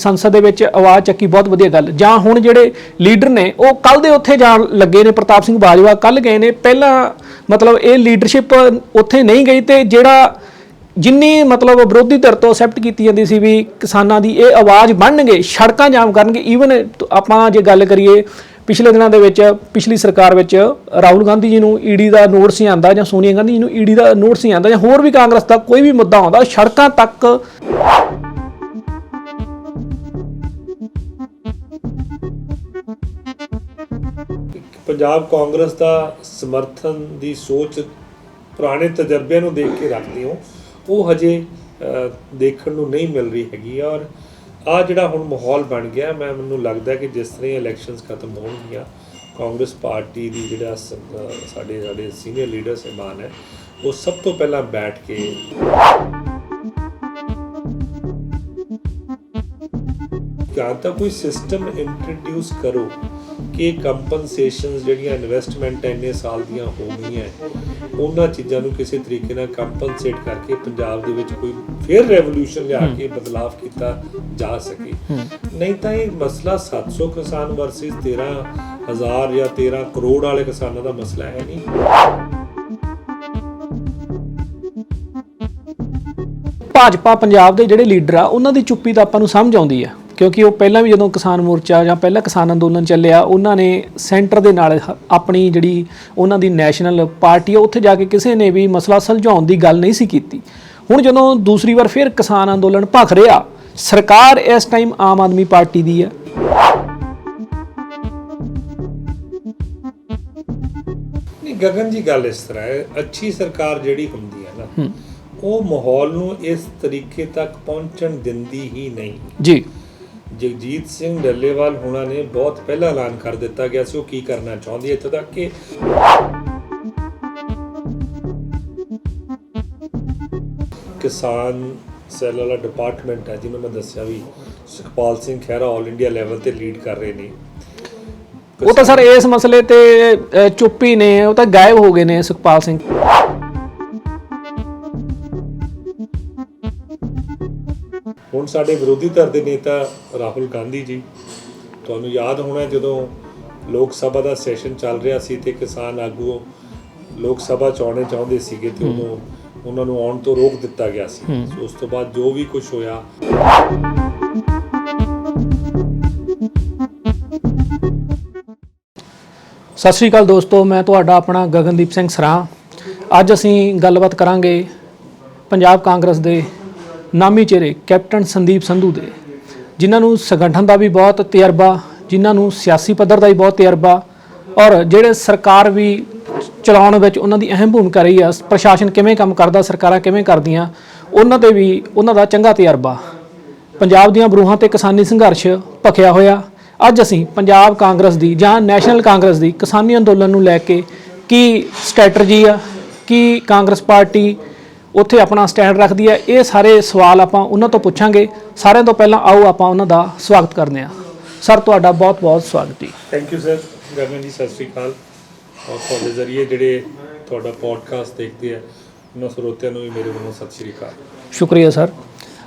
ਸੰਸਦ ਦੇ ਵਿੱਚ ਆਵਾਜ਼ ਚੱਕੀ, ਬਹੁਤ ਵਧੀਆ ਗੱਲ। ਜਾਂ ਹੁਣ ਜਿਹੜੇ ਲੀਡਰ ਨੇ, ਉਹ ਕੱਲ ਦੇ ਉੱਥੇ ਜਾਣ ਲੱਗੇ ਨੇ, ਪ੍ਰਤਾਪ ਸਿੰਘ ਬਾਜਵਾ ਕੱਲ ਗਏ ਨੇ। ਪਹਿਲਾਂ ਮਤਲਬ ਇਹ ਲੀਡਰਸ਼ਿਪ ਉੱਥੇ ਨਹੀਂ ਗਈ ਤੇ ਜਿਹੜਾ ਜਿੰਨੀ ਮਤਲਬ ਵਿਰੋਧੀ ਧਿਰ ਤੋਂ ਅਸੈਪਟ ਕੀਤੀ ਜਾਂਦੀ ਸੀ ਵੀ ਕਿਸਾਨਾਂ ਦੀ ਇਹ ਆਵਾਜ਼ ਬਣਨਗੇ, ਸੜਕਾਂ ਜਾਮ ਕਰਨਗੇ ਈਵਨ ਆਪਾਂ ਜੇ ਗੱਲ ਕਰੀਏ ਪਿਛਲੇ ਦਿਨਾਂ ਦੇ ਵਿੱਚ, ਪਿਛਲੀ ਸਰਕਾਰ ਵਿੱਚ ਰਾਹੁਲ ਗਾਂਧੀ ਜੀ ਨੂੰ ਈਡੀ ਦਾ ਨੋਟਿਸ ਨਹੀਂ ਆਂਦਾ ਜਾਂ ਸੋਨੀਆ ਗਾਂਧੀ ਜੀ ਨੂੰ ਈਡੀ ਦਾ ਨੋਟਿਸ ਨਹੀਂ ਆਂਦਾ ਜਾਂ ਹੋਰ ਵੀ ਕਾਂਗਰਸ ਦਾ ਕੋਈ ਵੀ ਮੁੱਦਾ ਆਉਂਦਾ, ਸੜਕਾਂ ਤੱਕ ਪੰਜਾਬ ਕਾਂਗਰਸ ਦਾ ਸਮਰਥਨ ਦੀ ਸੋਚ ਪੁਰਾਣੇ ਤਜਰਬਿਆਂ ਨੂੰ ਦੇਖ ਕੇ ਰੱਖਦੇ ਹੋ, ਉਹ ਹਜੇ ਦੇਖਣ ਨੂੰ ਨਹੀਂ ਮਿਲ ਰਹੀ ਹੈਗੀ ਔਰ ਆ ਜਿਹੜਾ ਹੁਣ ਮਾਹੌਲ ਬਣ ਗਿਆ, ਮੈਂ, ਮੈਨੂੰ ਲੱਗਦਾ ਕਿ ਜਿਸ ਤਰ੍ਹਾਂ ਇਲੈਕਸ਼ਨਸ ਖਤਮ ਹੋਣਗੀਆਂ, ਕਾਂਗਰਸ ਪਾਰਟੀ ਦੀ ਜਿਹੜਾ ਸਾਡੇ ਸਾਡੇ ਸੀਨੀਅਰ ਲੀਡਰ ਸਹਿਬਾਨ ਹੈ, ਉਹ ਸਭ ਤੋਂ ਪਹਿਲਾਂ ਬੈਠ ਕੇ ਜਾਂ ਤਾਂ ਕੋਈ ਸਿਸਟਮ ਇੰਟਰੋਡਿਊਸ ਕਰੋ ਕਿ ਕੰਪਨਸੇਸ਼ਨਸ ਜਿਹੜੀਆਂ ਇਨਵੈਸਟਮੈਂਟ ਇੰਨੇ ਸਾਲ ਦੀਆਂ ਹੋ ਗਈਆਂ ਉਹਨਾਂ ਚੀਜ਼ਾਂ ਨੂੰ ਕਿਸੇ ਤਰੀਕੇ ਨਾਲ ਕੰਪਨਸੇਟ ਕਰਕੇ ਪੰਜਾਬ ਦੇ ਵਿੱਚ ਕੋਈ ਫਿਰ ਰੈਵੋਲੂਸ਼ਨ ਲਿਆ ਕੇ ਬਦਲਾਵ ਕੀਤਾ ਜਾ ਸਕੇ। ਨਹੀਂ ਤਾਂ ਇਹ ਮਸਲਾ 700 ਕਿਸਾਨ ਵਰਸਸ 13000 ਜਾਂ 13 ਕਰੋੜ ਵਾਲੇ ਕਿਸਾਨਾਂ ਦਾ ਮਸਲਾ ਹੈ ਨਹੀਂ। ਭਾਜਪਾ ਪੰਜਾਬ ਦੇ ਜਿਹੜੇ ਲੀਡਰ ਆ ਉਹਨਾਂ ਦੀ ਚੁੱਪੀ ਤਾਂ ਆਪਾਂ ਨੂੰ ਸਮਝ ਆਉਂਦੀ ਆ। ਕਿਉਂਕਿ ਉਹ ਪਹਿਲਾਂ ਵੀ ਜਦੋਂ ਕਿਸਾਨ ਮੋਰਚਾ ਜਾਂ ਪਹਿਲਾਂ ਕਿਸਾਨ ਅੰਦੋਲਨ ਚੱਲਿਆ ਉਹਨਾਂ ਨੇ ਸੈਂਟਰ ਦੇ ਨਾਲ ਹ- ਆਪਣੀ ਜਿਹੜੀ ਉਹਨਾਂ ਦੀ ਨੈਸ਼ਨਲ ਪਾਰਟੀ ਆ ਉੱਥੇ ਜਾ ਕੇ ਕਿਸੇ ਨੇ ਵੀ ਮਸਲਾ ਸੁਲਝਾਉਣ ਦੀ ਗੱਲ ਨਹੀਂ ਸੀ ਕੀਤੀ। ਹੁਣ ਜਦੋਂ ਦੂਸਰੀ ਵਾਰ ਫਿਰ ਕਿਸਾਨ ਅੰਦੋਲਨ ਭਖ ਰਿਹਾ ਸਰਕਾਰ ਇਸ ਟਾਈਮ ਆਮ ਆਦਮੀ ਪਾਰਟੀ ਦੀ ਨਹੀਂ ਗਗਨ ਜੀ ਗੱਲ ਇਸ ਤਰ੍ਹਾਂ ਹੈ ਅੱਛੀ ਸਰਕਾਰ ਜਿਹੜੀ ਹੁੰਦੀ ਹੈ ਨਾ ਉਹ ਮਾਹੌਲ ਨੂੰ ਇਸ ਤਰੀਕੇ ਤੱਕ ਪਹੁੰਚਣ ਦਿੰਦੀ ਹੀ ਨਹੀਂ। ਜੀ। ਜਗਜੀਤ ਸਿੰਘ ਡੱਲੇਵਾਲ ਹੁਣਾਂ ਨੇ ਬਹੁਤ ਪਹਿਲਾਂ ਐਲਾਨ ਕਰ ਦਿੱਤਾ ਗਿਆ ਸੀ ਉਹ ਕੀ ਕਰਨਾ ਚਾਹੁੰਦੀ ਹੈ ਇੱਥੋਂ ਤੱਕ ਕਿ ਕਿਸਾਨ ਸੈੱਲ ਵਾਲਾ ਡਿਪਾਰਟਮੈਂਟ ਹੈ ਜਿਹਨੂੰ ਮੈਂ ਦੱਸਿਆ ਵੀ ਸੁਖਪਾਲ ਸਿੰਘ ਖਹਿਰਾ 올 ਇੰਡੀਆ ਲੈਵਲ ਤੇ ਲੀਡ ਕਰ ਰਹੇ ਨੇ। ਉਹ ਤਾਂ ਸਰ ਇਸ ਮਸਲੇ ਤੇ ਚੁੱਪ ਹੀ ਨੇ ਉਹ ਤਾਂ ਗਾਇਬ ਹੋ ਗਏ ਨੇ ਸੁਖਪਾਲ ਸਿੰਘ। ਹੁਣ ਸਾਡੇ ਵਿਰੋਧੀ ਧਿਰ ਦੇ ਨੇਤਾ ਰਾਹੁਲ ਗਾਂਧੀ ਜੀ ਤੁਹਾਨੂੰ ਯਾਦ ਹੋਣਾ ਜਦੋਂ ਲੋਕ ਸਭਾ ਦਾ ਸੈਸ਼ਨ ਚੱਲ ਰਿਹਾ ਸੀ ਤੇ ਕਿਸਾਨ ਆਗੂ ਲੋਕ ਸਭਾ ਚ ਆਉਣੇ ਚਾਹੁੰਦੇ ਸੀਗੇ ਤੇ ਉਦੋਂ ਉਹਨਾਂ ਨੂੰ ਆਉਣ ਤੋਂ ਰੋਕ ਦਿੱਤਾ ਗਿਆ ਸੋ। ਉਸ ਤੋਂ ਬਾਅਦ ਜੋ ਵੀ ਕੁਝ ਹੋਇਆ। ਸਤਿ ਸ਼੍ਰੀ ਅਕਾਲ ਦੋਸਤੋ ਮੈਂ ਤੁਹਾਡਾ ਆਪਣਾ ਗਗਨਦੀਪ ਸਿੰਘ ਸਰਾਂ। ਅੱਜ ਅਸੀਂ ਗੱਲਬਾਤ ਕਰਾਂਗੇ ਪੰਜਾਬ ਕਾਂਗਰਸ ਦੇ ਨਾਮੀ ਚਿਹਰੇ ਕੈਪਟਨ ਸੰਦੀਪ ਸੰਧੂ ਦੇ, ਜਿਨ੍ਹਾਂ ਨੂੰ ਸੰਗਠਨ ਦਾ ਵੀ ਬਹੁਤ ਤਜਰਬਾ, ਜਿਨ੍ਹਾਂ ਨੂੰ ਸਿਆਸੀ ਪੱਧਰ ਦਾ ਵੀ ਬਹੁਤ ਤਜਰਬਾ, ਔਰ ਜਿਹੜੇ ਸਰਕਾਰ ਵੀ ਚਲਾਉਣ ਵਿੱਚ ਉਹਨਾਂ ਦੀ ਅਹਿਮ ਭੂਮਿਕਾ ਰਹੀ ਆ, ਪ੍ਰਸ਼ਾਸਨ ਕਿਵੇਂ ਕੰਮ ਕਰਦਾ, ਸਰਕਾਰਾਂ ਕਿਵੇਂ ਕਰਦੀਆਂ, ਉਹਨਾਂ ਤੇ ਵੀ ਉਹਨਾਂ ਦਾ ਚੰਗਾ ਤਜਰਬਾ। ਪੰਜਾਬ ਦੀਆਂ ਬਰੂਹਾਂ ਤੇ ਕਿਸਾਨੀ ਸੰਘਰਸ਼ ਭਖਿਆ ਹੋਇਆ। ਅੱਜ ਅਸੀਂ ਪੰਜਾਬ ਕਾਂਗਰਸ ਦੀ ਜਾਂ ਨੈਸ਼ਨਲ ਕਾਂਗਰਸ ਦੀ ਕਿਸਾਨੀ ਅੰਦੋਲਨ ਨੂੰ ਲੈ ਕੇ ਕੀ ਸਟ੍ਰੈਟਜੀ ਆ, ਕੀ ਕਾਂਗਰਸ ਪਾਰਟੀ ਉੱਥੇ ਆਪਣਾ ਸਟੈਂਡ ਰੱਖਦੀ ਹੈ। ਇਹ ਸਾਰੇ ਸਵਾਲ ਆਪਾਂ ਉਹਨਾਂ ਤੋਂ ਪੁੱਛਾਂਗੇ। ਸਾਰਿਆਂ ਤੋਂ ਪਹਿਲਾਂ ਆਓ ਆਪਾਂ ਉਹਨਾਂ ਦਾ ਸਵਾਗਤ ਕਰਦੇ ਹਾਂ। ਸਰ ਤੁਹਾਡਾ ਬਹੁਤ-ਬਹੁਤ ਸਵਾਗਤ ਜੀ। ਥੈਂਕ ਯੂ ਸਰ ਗਗਨ ਜੀ ਸਤਿ ਸ਼੍ਰੀ ਅਕਾਲ। ਔਰ ਤੁਹਾਡੇ ਜ਼ਰੀਏ ਜਿਹੜੇ ਤੁਹਾਡਾ ਪੋਡਕਾਸਟ ਦੇਖਦੇ ਆ ਉਹਨਾਂ ਸਰੋਤਿਆਂ ਨੂੰ ਵੀ ਮੇਰੇ ਵੱਲੋਂ ਸਤਿ ਸ਼੍ਰੀ ਅਕਾਲ। ਸ਼ੁਕਰੀਆ ਸਰ।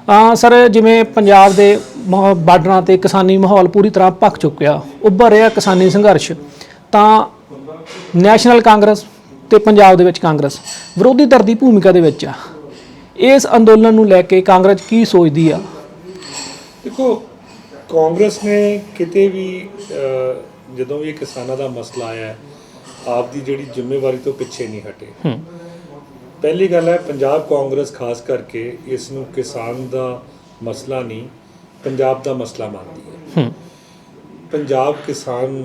ਆ ਸਰ ਜਿਵੇਂ ਪੰਜਾਬ ਦੇ ਬਾਰਡਰਾਂ ਤੇ ਕਿਸਾਨੀ ਮਾਹੌਲ ਪੂਰੀ ਤਰ੍ਹਾਂ ਭਖ ਚੁੱਕਿਆ ਉੱਭਰ ਰਿਹਾ ਕਿਸਾਨੀ ਸੰਘਰਸ਼ ਤਾਂ ਨੈਸ਼ਨਲ ਕਾਂਗਰਸ ਤੇ ਪੰਜਾਬ ਦੇ ਵਿੱਚ ਕਾਂਗਰਸ ਵਿਰੋਧੀ ਧਿਰ ਦੀ ਭੂਮਿਕਾ ਦੇ ਵਿੱਚ ਆ। ਇਸ ਅੰਦੋਲਨ ਨੂੰ ਲੈ ਕੇ ਕਾਂਗਰਸ ਕੀ ਸੋਚਦੀ ਆ? ਦੇਖੋ ਕਾਂਗਰਸ ਨੇ ਕਿਤੇ ਵੀ ਜਦੋਂ ਵੀ ਕਿਸਾਨਾਂ ਦਾ ਮਸਲਾ ਆਇਆ ਆਪ ਦੀ ਜਿਹੜੀ ਜ਼ਿੰਮੇਵਾਰੀ ਤੋਂ ਪਿੱਛੇ ਨਹੀਂ ਹਟੇ। ਪਹਿਲੀ ਗੱਲ ਹੈ ਪੰਜਾਬ ਕਾਂਗਰਸ ਖਾਸ ਕਰਕੇ ਇਸ ਨੂੰ ਕਿਸਾਨ ਦਾ ਮਸਲਾ ਨਹੀਂ ਪੰਜਾਬ ਦਾ ਮਸਲਾ ਮੰਨਦੀ ਹੂੰ। ਪੰਜਾਬ ਕਿਸਾਨ